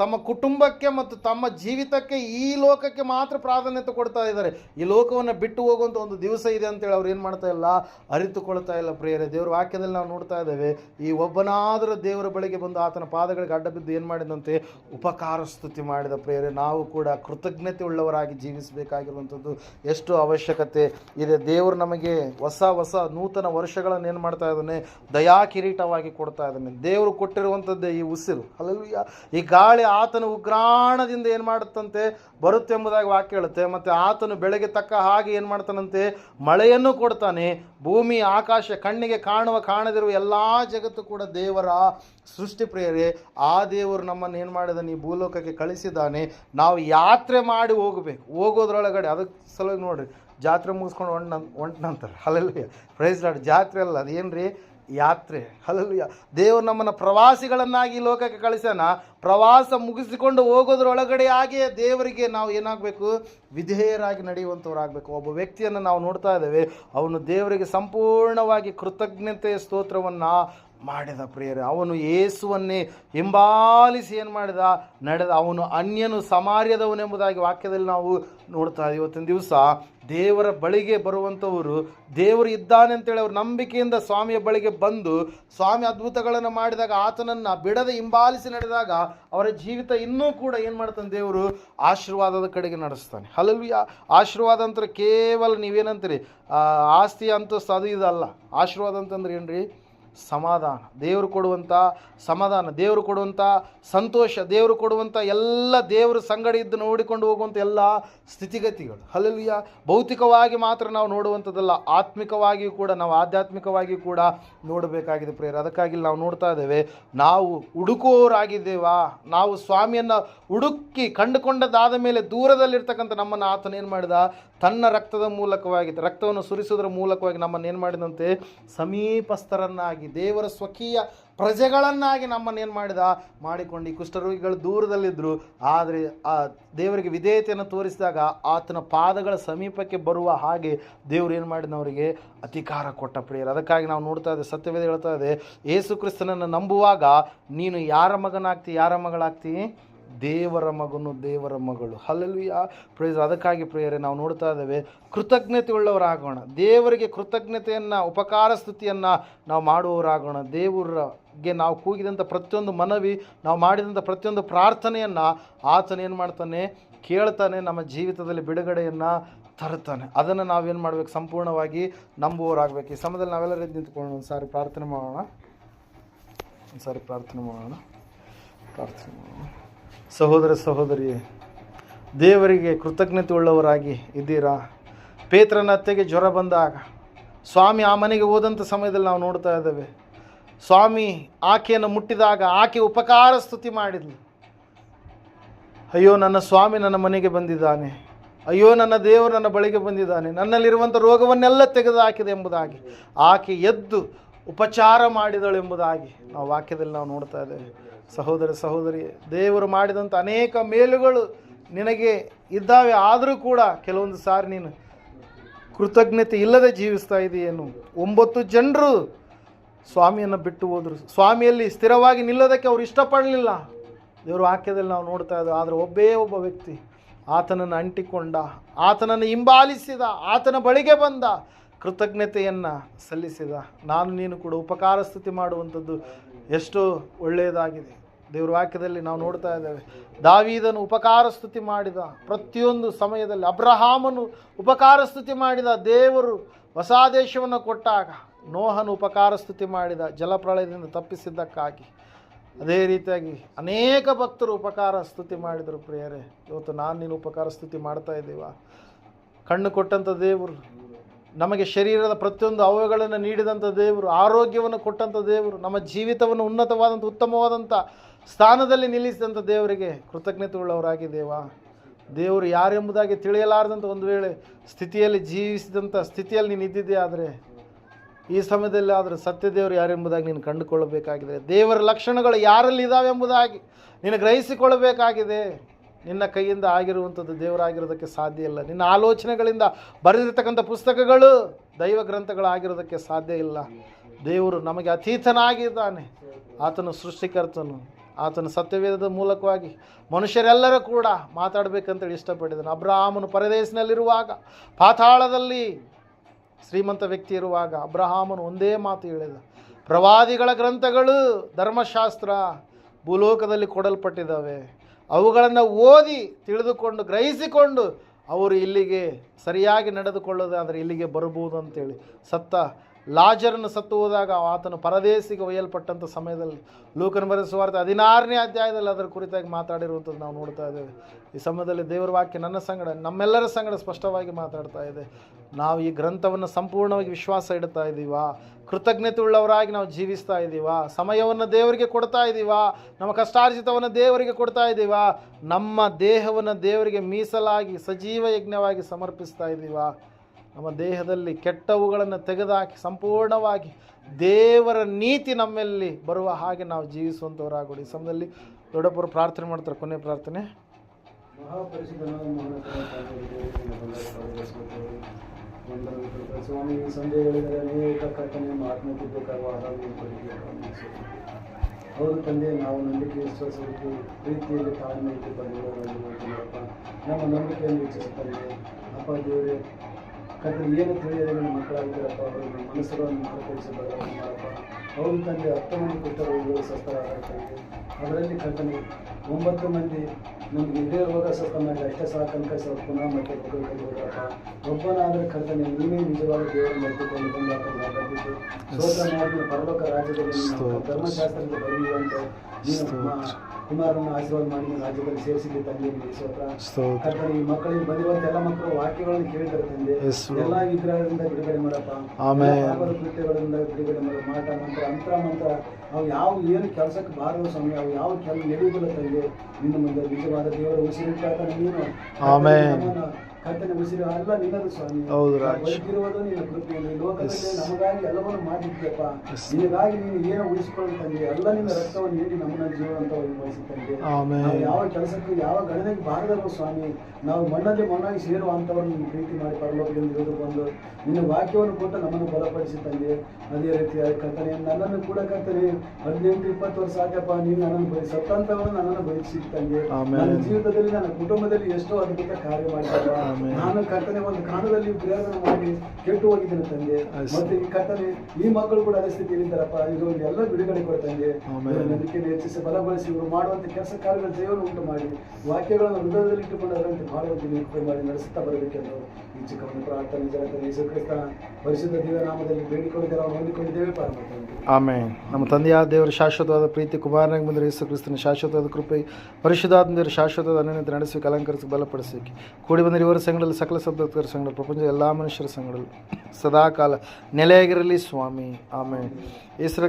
ತಮ್ಮ ಕುಟುಂಬಕ್ಕೆ ಮತ್ತು ತಮ್ಮ ಜೀವಿತಕ್ಕೆ ಈ ಲೋಕಕ್ಕೆ ಮಾತ್ರ ಪ್ರಾಧಾನ್ಯತೆ ಕೊಡ್ತಾ ಇದ್ದಾರೆ. ಈ ಲೋಕವನ್ನು ಬಿಟ್ಟು ಹೋಗುವಂಥ ಒಂದು ದಿವಸ ಇದೆ ಅಂತೇಳಿ ಅವ್ರು ಏನು ಮಾಡ್ತಾ ಇಲ್ಲ? ಅರಿತುಕೊಳ್ತಾ ಇಲ್ಲ ಪ್ರಿಯರೇ. ದೇವ್ರ ವಾಕ್ಯದಲ್ಲಿ ನಾವು ನೋಡ್ತಾ ಇದ್ದೇವೆ, ಈ ಒಬ್ಬನಾದರೂ ದೇವರ ಬಳಿಗೆ ಬಂದು ಆತನ ಪಾದಗಳಿಗೆ ಅಡ್ಡ ಬಿದ್ದು ಏನು ಮಾಡಿದಂತೆ ಉಪಕಾರ ಸ್ತುತಿ ಮಾಡಿದ ಪ್ರಿಯರೇ. ನಾವು ಕೂಡ ಕೃತಜ್ಞತೆ ಉಳ್ಳವರಾಗಿ ಜೀವಿಸಬೇಕಾಗಿರುವಂಥದ್ದು ಎಷ್ಟು ಅವಶ್ಯಕತೆ ಇದೆ. ದೇವರು ನಮಗೆ ಹೊಸ ಹೊಸ ನೂತನ ವರ್ಷಗಳನ್ನು ಏನು ಮಾಡ್ತಾ ಇದ್ದಾನೆ? ದಯಾ ಕಿರೀಟವಾಗಿ ಕೊಡ್ತಾ ಇದ್ದಾನೆ ದೇವರು ಕೊಟ್ಟಿರುವಂಥದ್ದೇ ಈ ಉಸಿರು. ಅಲ್ಲೂ ಈ ಗಾಳಿ ಆತನ ಉಗ್ರಾಣದಿಂದ ಏನು ಮಾಡುತ್ತಂತೆ? ಬರುತ್ತೆ ಎಂಬುದಾಗಿ ವಾಕ್ಯ ಹೇಳುತ್ತೆ. ಮತ್ತು ಆತನು ಬೆಳೆಗೆ ತಕ್ಕ ಹಾಗೆ ಏನು ಮಾಡ್ತಾನಂತೆ? ಮಳೆಯನ್ನು ಕೊಡ್ತಾನೆ. ಭೂಮಿ, ಆಕಾಶ, ಕಣ್ಣಿಗೆ ಕಾಣುವ, ಕಾಣದಿರುವ ಎಲ್ಲ ಜಗತ್ತು ಕೂಡ ದೇವರ ಸೃಷ್ಟಿ ಪ್ರಿಯರೇ, ಆ ದೇವರು ನಮ್ಮನ್ನು ಏನು ಮಾಡಿದಾನೆ? ಈ ಭೂಲೋಕಕ್ಕೆ ಕಳಿಸಿದ್ದಾನೆ. ನಾವು ಯಾತ್ರೆ ಮಾಡಿ ಹೋಗಬೇಕು. ಹೋಗೋದ್ರೊಳಗಡೆ, ಅದಕ್ಕೆ ಸಲುವಾಗಿ ನೋಡಿರಿ, ಜಾತ್ರೆ ಮುಗಿಸ್ಕೊಂಡು ಹೊಂಟ್ ಹೊಂಟ ಅಲ್ಲಲ್ಲಿ ಪ್ರೈಸ್ ಲಾಡ್ ಜಾತ್ರೆ ಅಲ್ಲ ಅದೇನು ರೀ ಯಾತ್ರೆ. ಅಲ್ಲಲ್ಲಿ ದೇವರು ನಮ್ಮನ್ನು ಪ್ರವಾಸಿಗಳನ್ನಾಗಿ ಲೋಕಕ್ಕೆ ಕಳಿಸೋಣ ಪ್ರವಾಸ ಮುಗಿಸಿಕೊಂಡು ಹೋಗೋದ್ರೊಳಗಡೆ ಆಗಿಯೇ ದೇವರಿಗೆ ನಾವು ಏನಾಗಬೇಕು? ವಿಧೇಯರಾಗಿ ನಡೆಯುವಂಥವ್ರಾಗಬೇಕು. ಒಬ್ಬ ವ್ಯಕ್ತಿಯನ್ನು ನಾವು ನೋಡ್ತಾ ಇದ್ದೇವೆ. ಅವನು ದೇವರಿಗೆ ಸಂಪೂರ್ಣವಾಗಿ ಕೃತಜ್ಞತೆಯ ಸ್ತೋತ್ರವನ್ನು ಮಾಡಿದ ಪ್ರಿಯರೇ, ಅವನು ಯೇಸುವನ್ನೇ ಹಿಂಬಾಲಿಸಿ ಏನು ಮಾಡಿದ? ನಡೆದ. ಅವನು ಅನ್ಯನು ಸಮಾರ್ಯದವನೆಂಬುದಾಗಿ ವಾಕ್ಯದಲ್ಲಿ ನಾವು ನೋಡ್ತಾ ಇವತ್ತಿನ ದಿವಸ ದೇವರ ಬಳಿಗೆ ಬರುವಂಥವರು, ದೇವರು ಇದ್ದಾನೆ ಅಂತೇಳಿ ಅವ್ರ ನಂಬಿಕೆಯಿಂದ ಸ್ವಾಮಿಯ ಬಳಿಗೆ ಬಂದು ಸ್ವಾಮಿ ಅದ್ಭುತಗಳನ್ನು ಮಾಡಿದಾಗ, ಆತನನ್ನು ಬಿಡದೆ ಹಿಂಬಾಲಿಸಿ ನಡೆದಾಗ ಅವರ ಜೀವಿತ ಇನ್ನೂ ಕೂಡ ಏನು ಮಾಡ್ತಾನೆ? ದೇವರು ಆಶೀರ್ವಾದದ ಕಡೆಗೆ ನಡೆಸ್ತಾನೆ. ಹಲವು ಆಶೀರ್ವಾದ ಅಂತ ಕೇವಲ ನೀವೇನಂತೀರಿ? ಆಸ್ತಿ ಅಂತಸ್ತು ಅದು ಇದಲ್ಲ ಆಶೀರ್ವಾದ ಅಂತಂದ್ರೆ ಏನ್ರಿ? ಸಮಾಧಾನ. ದೇವರು ಕೊಡುವಂಥ ಸಮಾಧಾನ, ದೇವರು ಕೊಡುವಂಥ ಸಂತೋಷ, ದೇವರು ಕೊಡುವಂಥ ಎಲ್ಲ ದೇವರ ಸಂಗಡ ಇದ್ದು ನೋಡಿಕೊಂಡು ಹೋಗುವಂಥ ಎಲ್ಲ ಸ್ಥಿತಿಗತಿಗಳು. ಅಲ್ಲಿಯ ಭೌತಿಕವಾಗಿ ಮಾತ್ರ ನಾವು ನೋಡುವಂಥದ್ದಲ್ಲ, ಆತ್ಮಿಕವಾಗಿಯೂ ಕೂಡ, ನಾವು ಆಧ್ಯಾತ್ಮಿಕವಾಗಿಯೂ ಕೂಡ ನೋಡಬೇಕಾಗಿದೆ ಪ್ರೇರ ಅದಕ್ಕಾಗಿ ನಾವು ನೋಡ್ತಾ ಇದ್ದೇವೆ, ನಾವು ಹುಡುಕುವವರಾಗಿದ್ದೇವಾ ನಾವು ಸ್ವಾಮಿಯನ್ನು ಹುಡುಕಿ ಕಂಡುಕೊಂಡದಾದ ಮೇಲೆ ದೂರದಲ್ಲಿರ್ತಕ್ಕಂಥ ನಮ್ಮನ್ನು ಆತನ ಏನು ಮಾಡಿದ? ತನ್ನ ರಕ್ತದ ಮೂಲಕವಾಗಿ, ರಕ್ತವನ್ನು ಸುರಿಸುವುದರ ಮೂಲಕವಾಗಿ ನಮ್ಮನ್ನು ಏನು ಮಾಡಿದಂತೆ ಸಮೀಪಸ್ಥರನ್ನಾಗಿ ದೇವರ ಸ್ವಕೀಯ ಪ್ರಜೆಗಳನ್ನಾಗಿ ನಮ್ಮನ್ನು ಏನು ಮಾಡಿದ? ಮಾಡಿಕೊಂಡು ಈ ಕುಷ್ಠರೋಗಿಗಳು ದೂರದಲ್ಲಿದ್ದರು ಆದರೆ ಆ ದೇವರಿಗೆ ವಿಧೇಯತೆಯನ್ನು ತೋರಿಸಿದಾಗ ಆತನ ಪಾದಗಳ ಸಮೀಪಕ್ಕೆ ಬರುವ ಹಾಗೆ ದೇವರು ಏನು ಮಾಡಿದವರಿಗೆ? ಅಧಿಕಾರ ಕೊಟ್ಟ ಪ್ರಿಯರು, ಅದಕ್ಕಾಗಿ ನಾವು ನೋಡ್ತಾ ಇದ್ದೇವೆ ಸತ್ಯವೇದ ಹೇಳ್ತಾ ಇದೆ ಯೇಸು ಕ್ರಿಸ್ತನನ್ನು ನಂಬುವಾಗ ನೀನು ಯಾರ ಮಗನಾಗ್ತಿ, ಯಾರ ಮಗಳಾಗ್ತಿ? ದೇವರ ಮಗನು ದೇವರ ಮಗಳು. ಹಲಲ್ವಿಯ ಪ್ರೇಸ್ ಅದಕ್ಕಾಗಿ ಪ್ರೇಯರೆ, ನಾವು ನೋಡ್ತಾ ಇದ್ದೇವೆ ಕೃತಜ್ಞತೆ ಉಳ್ಳವರಾಗೋಣ ದೇವರಿಗೆ ಕೃತಜ್ಞತೆಯನ್ನು, ಉಪಕಾರ ಸ್ತುತಿಯನ್ನು ನಾವು ಮಾಡುವವರಾಗೋಣ. ದೇವರಿಗೆ ನಾವು ಕೂಗಿದಂಥ ಪ್ರತಿಯೊಂದು ಮನವಿ, ನಾವು ಮಾಡಿದಂಥ ಪ್ರತಿಯೊಂದು ಪ್ರಾರ್ಥನೆಯನ್ನು ಆತನ ಏನು ಮಾಡ್ತಾನೆ? ಕೇಳ್ತಾನೆ, ನಮ್ಮ ಜೀವಿತದಲ್ಲಿ ಬಿಡುಗಡೆಯನ್ನು ತರುತ್ತಾನೆ. ಅದನ್ನು ನಾವೇನು ಮಾಡಬೇಕು? ಸಂಪೂರ್ಣವಾಗಿ ನಂಬುವವರಾಗಬೇಕು. ಈ ಸಮಯದಲ್ಲಿ ನಾವೆಲ್ಲರೂ ಎದ್ದು ನಿಂತ್ಕೊಂಡು ಸಾರಿ ಪ್ರಾರ್ಥನೆ ಮಾಡೋಣ. ಒಂದು ಸಾರಿ ಪ್ರಾರ್ಥನೆ ಮಾಡೋಣ. ಪ್ರಾರ್ಥನೆ ಮಾಡೋಣ. ಸಹೋದರ ಸಹೋದರಿಯೇ, ದೇವರಿಗೆ ಕೃತಜ್ಞತೆ ಉಳ್ಳವರಾಗಿ ಇದ್ದೀರಾ? ಪೇತ್ರನ ಅತ್ತೆಗೆ ಜ್ವರ ಬಂದಾಗ, ಸ್ವಾಮಿ ಆ ಮನೆಗೆ ಹೋದಂಥ ಸಮಯದಲ್ಲಿ ನಾವು ನೋಡ್ತಾ ಇದ್ದೇವೆ. ಸ್ವಾಮಿ ಆಕೆಯನ್ನು ಮುಟ್ಟಿದಾಗ ಆಕೆ ಉಪಕಾರ ಸ್ತುತಿ ಮಾಡಿದ್ಲು. ಅಯ್ಯೋ, ನನ್ನ ಸ್ವಾಮಿ ನನ್ನ ಮನೆಗೆ ಬಂದಿದ್ದಾನೆ. ಅಯ್ಯೋ, ನನ್ನ ದೇವರು ನನ್ನ ಬಳಿಗೆ ಬಂದಿದ್ದಾನೆ. ನನ್ನಲ್ಲಿರುವಂಥ ರೋಗವನ್ನೆಲ್ಲ ತೆಗೆದು ಹಾಕಿದೆ ಎಂಬುದಾಗಿ, ಆಕೆ ಎದ್ದು ಉಪಚಾರ ಮಾಡಿದಳು ಎಂಬುದಾಗಿ ನಾವು ವಾಕ್ಯದಲ್ಲಿ ನಾವು ನೋಡ್ತಾ ಇದ್ದೇವೆ. ಸಹೋದರ ಸಹೋದರಿ, ದೇವರು ಮಾಡಿದಂಥ ಅನೇಕ ಮೇಲುಗಳು ನಿನಗೆ ಇದ್ದಾವೆ, ಆದರೂ ಕೂಡ ಕೆಲವೊಂದು ಸಾರಿ ನೀನು ಕೃತಜ್ಞತೆ ಇಲ್ಲದೆ ಜೀವಿಸ್ತಾ ಇದೆಯೇನು? ಒಂಬತ್ತು ಜನರು ಸ್ವಾಮಿಯನ್ನು ಬಿಟ್ಟು ಹೋದರು. ಸ್ವಾಮಿಯಲ್ಲಿ ಸ್ಥಿರವಾಗಿ ನಿಲ್ಲೋದಕ್ಕೆ ಅವರು ಇಷ್ಟಪಡಲಿಲ್ಲ. ದೇವರು ವಾಕ್ಯದಲ್ಲಿ ನಾವು ನೋಡ್ತಾ ಇದ್ದೇವೆ, ಆದರೆ ಒಬ್ಬೇ ಒಬ್ಬ ವ್ಯಕ್ತಿ ಆತನನ್ನು ಅಂಟಿಕೊಂಡ, ಆತನನ್ನು ಹಿಂಬಾಲಿಸಿದ, ಆತನ ಬಳಿಗೆ ಬಂದ ಕೃತಜ್ಞತೆಯನ್ನು ಸಲ್ಲಿಸಿದ. ನಾನು ನೀನು ಕೂಡ ಉಪಕಾರ ಸ್ತುತಿ ಮಾಡುವಂಥದ್ದು ಎಷ್ಟು ಒಳ್ಳೆಯದಾಗಿದೆ. ದೇವ್ರ ವಾಕ್ಯದಲ್ಲಿ ನಾವು ನೋಡ್ತಾ ಇದ್ದೇವೆ. ದಾವೀದನು ಉಪಕಾರ ಸ್ತುತಿ ಮಾಡಿದ ಪ್ರತಿಯೊಂದು ಸಮಯದಲ್ಲಿ, ಅಬ್ರಹಾಮನು ಉಪಕಾರ ಸ್ತುತಿ ಮಾಡಿದ, ದೇವರು ಹೊಸ ದೇಶವನ್ನು ಕೊಟ್ಟಾಗ ನೋಹನು ಉಪಕಾರ ಸ್ತುತಿ ಮಾಡಿದ, ಜಲಪ್ರಳಯದಿಂದ ತಪ್ಪಿಸಿದ್ದಕ್ಕಾಗಿ. ಅದೇ ರೀತಿಯಾಗಿ ಅನೇಕ ಭಕ್ತರು ಉಪಕಾರ ಸ್ತುತಿ ಮಾಡಿದರು, ಪ್ರಿಯರೇ. ಇವತ್ತು ನಾನು ನೀನು ಉಪಕಾರ ಸ್ತುತಿ ಮಾಡ್ತಾ ಇದ್ದೀವ? ಕಣ್ಣು ಕೊಟ್ಟಂಥ ದೇವರು ನಮಗೆ ಶರೀರದ ಪ್ರತಿಯೊಂದು ಅವಯಗಳನ್ನು ನೀಡಿದಂಥ ದೇವರು, ಆರೋಗ್ಯವನ್ನು ಕೊಟ್ಟಂಥ ದೇವರು, ನಮ್ಮ ಜೀವಿತವನ್ನು ಉನ್ನತವಾದಂಥ ಉತ್ತಮವಾದಂಥ ಸ್ಥಾನದಲ್ಲಿ ನಿಲ್ಲಿಸಿದಂಥ ದೇವರಿಗೆ ಕೃತಜ್ಞತೆ ದೇವ. ದೇವರು ಯಾರೆಂಬುದಾಗಿ ತಿಳಿಯಲಾರದಂಥ ಒಂದು ವೇಳೆ ಸ್ಥಿತಿಯಲ್ಲಿ ಜೀವಿಸಿದಂಥ ಸ್ಥಿತಿಯಲ್ಲಿ ನೀನು ಇದ್ದಿದ್ದೆ ಆದರೆ, ಈ ಸಮಯದಲ್ಲಿ ಆದರೆ ಸತ್ಯ ದೇವರು ಯಾರೆಂಬುದಾಗಿ ನೀನು ಕಂಡುಕೊಳ್ಳಬೇಕಾಗಿದೆ. ದೇವರ ಲಕ್ಷಣಗಳು ಯಾರಲ್ಲಿ ಇದ್ದಾವೆ ಎಂಬುದಾಗಿ ನೀನು ಗ್ರಹಿಸಿಕೊಳ್ಳಬೇಕಾಗಿದೆ. ನಿನ್ನ ಕೈಯಿಂದ ಆಗಿರುವಂಥದ್ದು ದೇವರಾಗಿರೋದಕ್ಕೆ ಸಾಧ್ಯ ಇಲ್ಲ. ನಿನ್ನ ಆಲೋಚನೆಗಳಿಂದ ಬರೆದಿರ್ತಕ್ಕಂಥ ಪುಸ್ತಕಗಳು, ದೈವ ಗ್ರಂಥಗಳಾಗಿರೋದಕ್ಕೆ ಸಾಧ್ಯ ಇಲ್ಲ. ದೇವರು ನಮಗೆ ಅತೀತನಾಗಿದ್ದಾನೆ. ಆತನು ಸೃಷ್ಟಿಕರ್ತನು. ಆತನ ಸತ್ಯವೇದದ ಮೂಲಕವಾಗಿ ಮನುಷ್ಯರೆಲ್ಲರೂ ಕೂಡ ಮಾತಾಡಬೇಕಂತೇಳಿ ಇಷ್ಟಪಟ್ಟಿದ್ದಾನೆ. ಅಬ್ರಹಾಮನು ಪರದೇಶಿನಲ್ಲಿರುವಾಗ, ಪಾತಾಳದಲ್ಲಿ ಶ್ರೀಮಂತ ವ್ಯಕ್ತಿ ಇರುವಾಗ ಅಬ್ರಹಾಮನು ಒಂದೇ ಮಾತು ಹೇಳಿದ. ಪ್ರವಾದಿಗಳ ಗ್ರಂಥಗಳು ಧರ್ಮಶಾಸ್ತ್ರ ಭೂಲೋಕದಲ್ಲಿ ಕೊಡಲ್ಪಟ್ಟಿದ್ದಾವೆ. ಅವುಗಳನ್ನು ಓದಿ ತಿಳಿದುಕೊಂಡು ಗ್ರಹಿಸಿಕೊಂಡು ಅವರು ಇಲ್ಲಿಗೆ ಸರಿಯಾಗಿ ನಡೆದುಕೊಳ್ಳೋದಾದರೆ ಇಲ್ಲಿಗೆ ಬರಬಹುದು ಅಂತೇಳಿ ಸತ್ತ ಲಾಜರನ್ನು ಸತ್ತು ಹೋದಾಗ ಆತನು ಪರದೇಶಿಗೆ ಒಯ್ಯಲ್ಪಟ್ಟಂಥ ಸಮಯದಲ್ಲಿ ಲೂಕನ ಬರೆಸುವಾರ್ತೆ ಹದಿನಾರನೇ ಅಧ್ಯಾಯದಲ್ಲಿ ಅದರ ಕುರಿತಾಗಿ ಮಾತಾಡಿರುವಂಥದ್ದು ನಾವು ನೋಡ್ತಾ ಇದ್ದೇವೆ. ಈ ಸಮಯದಲ್ಲಿ ದೇವರ ವಾಕ್ಯ ನನ್ನ ಸಂಗಡ, ನಮ್ಮೆಲ್ಲರ ಸಂಗಡ ಸ್ಪಷ್ಟವಾಗಿ ಮಾತಾಡ್ತಾ ಇದೆ. ನಾವು ಈ ಗ್ರಂಥವನ್ನು ಸಂಪೂರ್ಣವಾಗಿ ವಿಶ್ವಾಸ ಇಡ್ತಾ ಇದ್ದೀವಾ? ಕೃತಜ್ಞತೆ ಉಳ್ಳವರಾಗಿ ನಾವು ಜೀವಿಸ್ತಾ ಇದ್ದೀವಾ? ಸಮಯವನ್ನು ದೇವರಿಗೆ ಕೊಡ್ತಾ ಇದ್ದೀವಾ? ನಮ್ಮ ಕಷ್ಟಾರ್ಜಿತವನ್ನು ದೇವರಿಗೆ ಕೊಡ್ತಾ ಇದ್ದೀವಾ? ನಮ್ಮ ದೇಹವನ್ನು ದೇವರಿಗೆ ಮೀಸಲಾಗಿ, ಸಜೀವ ಯಜ್ಞವಾಗಿ ಸಮರ್ಪಿಸ್ತಾ ಇದ್ದೀವಾ? ನಮ್ಮ ದೇಹದಲ್ಲಿ ಕೆಟ್ಟವುಗಳನ್ನು ತೆಗೆದುಹಾಕಿ ಸಂಪೂರ್ಣವಾಗಿ ದೇವರ ನೀತಿ ನಮ್ಮಲ್ಲಿ ಬರುವ ಹಾಗೆ ನಾವು ಜೀವಿಸುವಂಥವರಾಗೋಣ ಈ ಸಮಯದಲ್ಲಿ ದೊಡ್ಡಪ್ಪರು ಪ್ರಾರ್ಥನೆ ಮಾಡ್ತಾರೆ, ಕೊನೆ ಪ್ರಾರ್ಥನೆ. ಸ್ವಾಮಿ ಸಂಜೆ ಹೇಳಿದರೆ ಅನೇಕ ಕರ್ತನೆ ಆತ್ಮತಿದ್ದಕ್ಕರುವ ಆರಾಧನೆ ಕೊಡುಗೆ ಗಮನಿಸುತ್ತೇವೆ. ಹೌದು ತಂದೆ, ನಾವು ನಂಬಿಕೆ ವಿಶ್ವಾಸಕ್ಕೆ ಪ್ರೀತಿಯಲ್ಲಿ ತಾಳ್ಮೆ ಇಟ್ಟು ಬಂದಿರೋರಪ್ಪ ನಮ್ಮ ನಂಬಿಕೆಯನ್ನು ಹೆಚ್ಚಿಸುತ್ತಂದೆ ಅಪ್ಪ ದೇವರೇ ಕರ್ತನೆ ಏನು ತಿಳಿಯದೆ ನನ್ನ ಮಕ್ಕಳಾಗಿದ್ದಾರಪ್ಪ ಅವರು ಮನಸ್ಸುಗಳನ್ನು ಮಾರ್ಪಡಿಸಬಾರಪ್ಪ ಹೌದು ತಂದೆ ಹತ್ತು ಮಂದಿ ಸಸ್ತರಾದ ತಂದೆ ಅದರಲ್ಲಿ ಕರ್ತನೆ ಒಂಬತ್ತು ಮಂದಿ ನಮಗೆ ಇದೇ ರೋಗ ಸ್ವಸ್ಥ ಮಾಡಿ ಅಷ್ಟೇ ಸಾಕಂತ ಸ್ವಲ್ಪ ಪುನಃ ಮತ್ತೆ ಮಕ್ಕಳು ಒಬ್ಬನಾದರೆ ಕರ್ತನೆ ನೀವೇ ನಿಜವಾದ ದೇವರು ನಡೆದುಕೊಂಡು ಬಂದಾಗಿದ್ದು ಸ್ತೋತ್ರ ಮಾಡಿ ಪರಲೋಕ ರಾಜ್ಯದಲ್ಲಿ ಧರ್ಮಶಾಸ್ತ್ರದ ಮ- ಕುಮಾರನ ಆಶೀರ್ವಾದ ಮಾಡಿ ರಾಜ್ಯದಲ್ಲಿ ಸೇರಿಸಿದ್ದೆ ತಂದೆ ಸ್ತೋತ್ರ. ಕರ್ತನೆ ಈ ಮಕ್ಕಳಿಗೆ ಬಂದಿರುವಂತ ಎಲ್ಲ ಮಕ್ಕಳು ವಾಕ್ಯಗಳನ್ನು ಕೇಳಿದ್ದಾರೆ ತಂದೆ. ಎಲ್ಲ ವಿಗ್ರಹಗಳಿಂದ ಬಿಡುಗಡೆ ಮಾಡಪ್ಪ. ಆಮೇಲೆ ಕೃತ್ಯಗಳಿಂದ ಬಿಡುಗಡೆ ಮಾಡೋ. ಮಾಟ ಮಂತ್ರ ಅಂತರ ಮಂತ್ರ. ಅವು ಯಾವ ಏನು ಕೆಲಸಕ್ಕೆ ಬಾರೋ ಸಮಯ ಅವು ಯಾವ ಕೆಲಸ ನಡೆಯುವುದಿಲ್ಲ ತಂದೆ. ನಿನ್ನ ಮುಂದೆ ನಿಜವಾದ ದೇವರ ಉಸಿರಿಟ್ಟಾಗ ನೀನು. Amen. ಕರ್ತನೆ ಉಸಿರು ಅಲ್ಲ ನಿನ್ನದು ಸ್ವಾಮಿ ಹೌದು. ಬದುಕಿರುವುದು ನಿನ್ನ ಕೃಪೆಯಲ್ಲಿ ಲೋಕದಲ್ಲಿ. ನಮಗಾಗಿ ಎಲ್ಲವನ್ನು ಮಾಡಿದ್ಯಪ್ಪ Yes. ನಿನಗಾಗಿ ನೀನು ಏನು ಉಳಿಸಿಕೊಳ್ಳುತ್ತೆ ತಂದೆ ಎಲ್ಲ ನಿನ್ನ ರಕ್ತವನ್ನು ನೀಡಿ ನಮ್ಮನ್ನ ಜೀವನಂತವಾಗಿ ಬಳಸಿ ತಂದೆ ಆಮೆನ್. ನಾವು ಯಾವ ಕೆಲಸಕ್ಕೂ ಯಾವ ಗಣನೆಗೆ ಬಾರದೋ ಸ್ವಾಮಿ ನಾವು ಮಣ್ಣಲ್ಲಿ ಮಣ್ಣಾಗಿ ಸೇರುವಂಥವ್ರು ನಿನ್ನ ಪ್ರೀತಿ ಮಾಡಿ ಪರಲೋಕದಿಂದ ಇಳಿದು ಬಂದು ನಿನ್ನ ವಾಕ್ಯವನ್ನು ಕೊಟ್ಟು ನಮ್ಮನ್ನು ಬಲಪಡಿಸಿ ತಂದೆ ಅದೇ ರೀತಿಯಾಗಿ ಕರ್ತನೆ ನನ್ನನ್ನು ಕೂಡ ಕರ್ತನೆ ಹದಿನೆಂಟು ಇಪ್ಪತ್ತು ವರ್ಷ ಆಗ್ಯಪ್ಪ ನೀನು ನನ್ನನ್ನು ಬಯಸಿ ಸತ್ತಂತವನ್ನು ನನ್ನನ್ನು ಬಯಸಿ ತಂದೆ ಆಮೆನ್. ನನ್ನ ಜೀವಿತದಲ್ಲಿ ನನ್ನ ಕುಟುಂಬದಲ್ಲಿ ಎಷ್ಟೋ ಅದ್ಭುತ ಕಾರ್ಯ ಆಮೆನ್. ನಾನು ಕರ್ತನೆ ಒಂದು ಕಾಲದಲ್ಲಿ ಪ್ರಯಾಣ ಮಾಡಿ ಕೆಟ್ಟು ಹೋಗಿದ್ದೇನೆ ತಂದೆ. ಮತ್ತೆ ಈ ಕರ್ತನೆ ಈ ಮಕ್ಕಳು ಕೂಡ ಅದೇ ಸ್ಥಿತಿಯಲ್ಲಿ ಇದ್ದಾರಪ್ಪ. ಇದು ಎಲ್ಲ ಬಿಡುಗಡೆ ಕೊಡ್ತಂದೆ ತಂದೆ. ನಂಬಿಕೆಯನ್ನು ಹೆಚ್ಚಿಸಿ ಬಲಗೊಳಿಸಿ ಇವರು ಮಾಡುವಂತ ಕೆಲಸ ಕಾರ್ಯಗಳ ಜೀವನ ಉಂಟು ಮಾಡಿ ವಾಕ್ಯಗಳನ್ನು ಹೃದಯದಲ್ಲಿ ಇಟ್ಟುಕೊಂಡು ಅದರಂತೆ ಮಾಡುವಂತೆ ಮಾಡಿ ನಡೆಸುತ್ತಾ ಬರಬೇಕೆಂದು ಚಿಕ್ಕವನ್ನು ಪ್ರಾರ್ಥನೆ ಜಗತ್ತಲ್ಲಿ ಯೇಸು ಕ್ರಿಸ್ತ ಪರಿಶುದ್ಧ ದಿವ್ಯನಾಮದಲ್ಲಿ ಬೇಡಿಕೊಂಡಿದ್ದೇವೆ ಹೊಂದಿಕೊಂಡಿದ್ದೇವೆ ಪಾರಮಾತ್ಮ ಆಮೇನ್. ನಮ್ಮ ತಂದೆಯಾದ ದೇವರ ಶಾಶ್ವತವಾದ ಪ್ರೀತಿ, ಕುಮಾರನಾಗಿ ಬಂದರೆ ಯೇಸು ಕ್ರಿಸ್ತನ ಶಾಶ್ವತವಾದ ಕೃಪೆ ಪರಿಶುದ್ಧಾದ ದೇವರ ಶಾಶ್ವತವಾದ ಅನ್ಯತೆ ನಡೆಸಿ ಅಲಂಕರಿಸಿ ಬಲಪಡಿಸಿ ಕೂಡಿ ಬಂದರೆ ಇವರ ಸಂಘದಲ್ಲಿ ಸಕಲ ಸದ್ಭಕ್ತರ ಸಂಘ ಪ್ರಪಂಚದ ಎಲ್ಲ ಮನುಷ್ಯರ ಸಂಘದಲ್ಲಿ ಸದಾಕಾಲ ನೆಲೆಯಾಗಿರಲಿ ಸ್ವಾಮಿ. ಆಮೇಲೆ ಹೆಸರ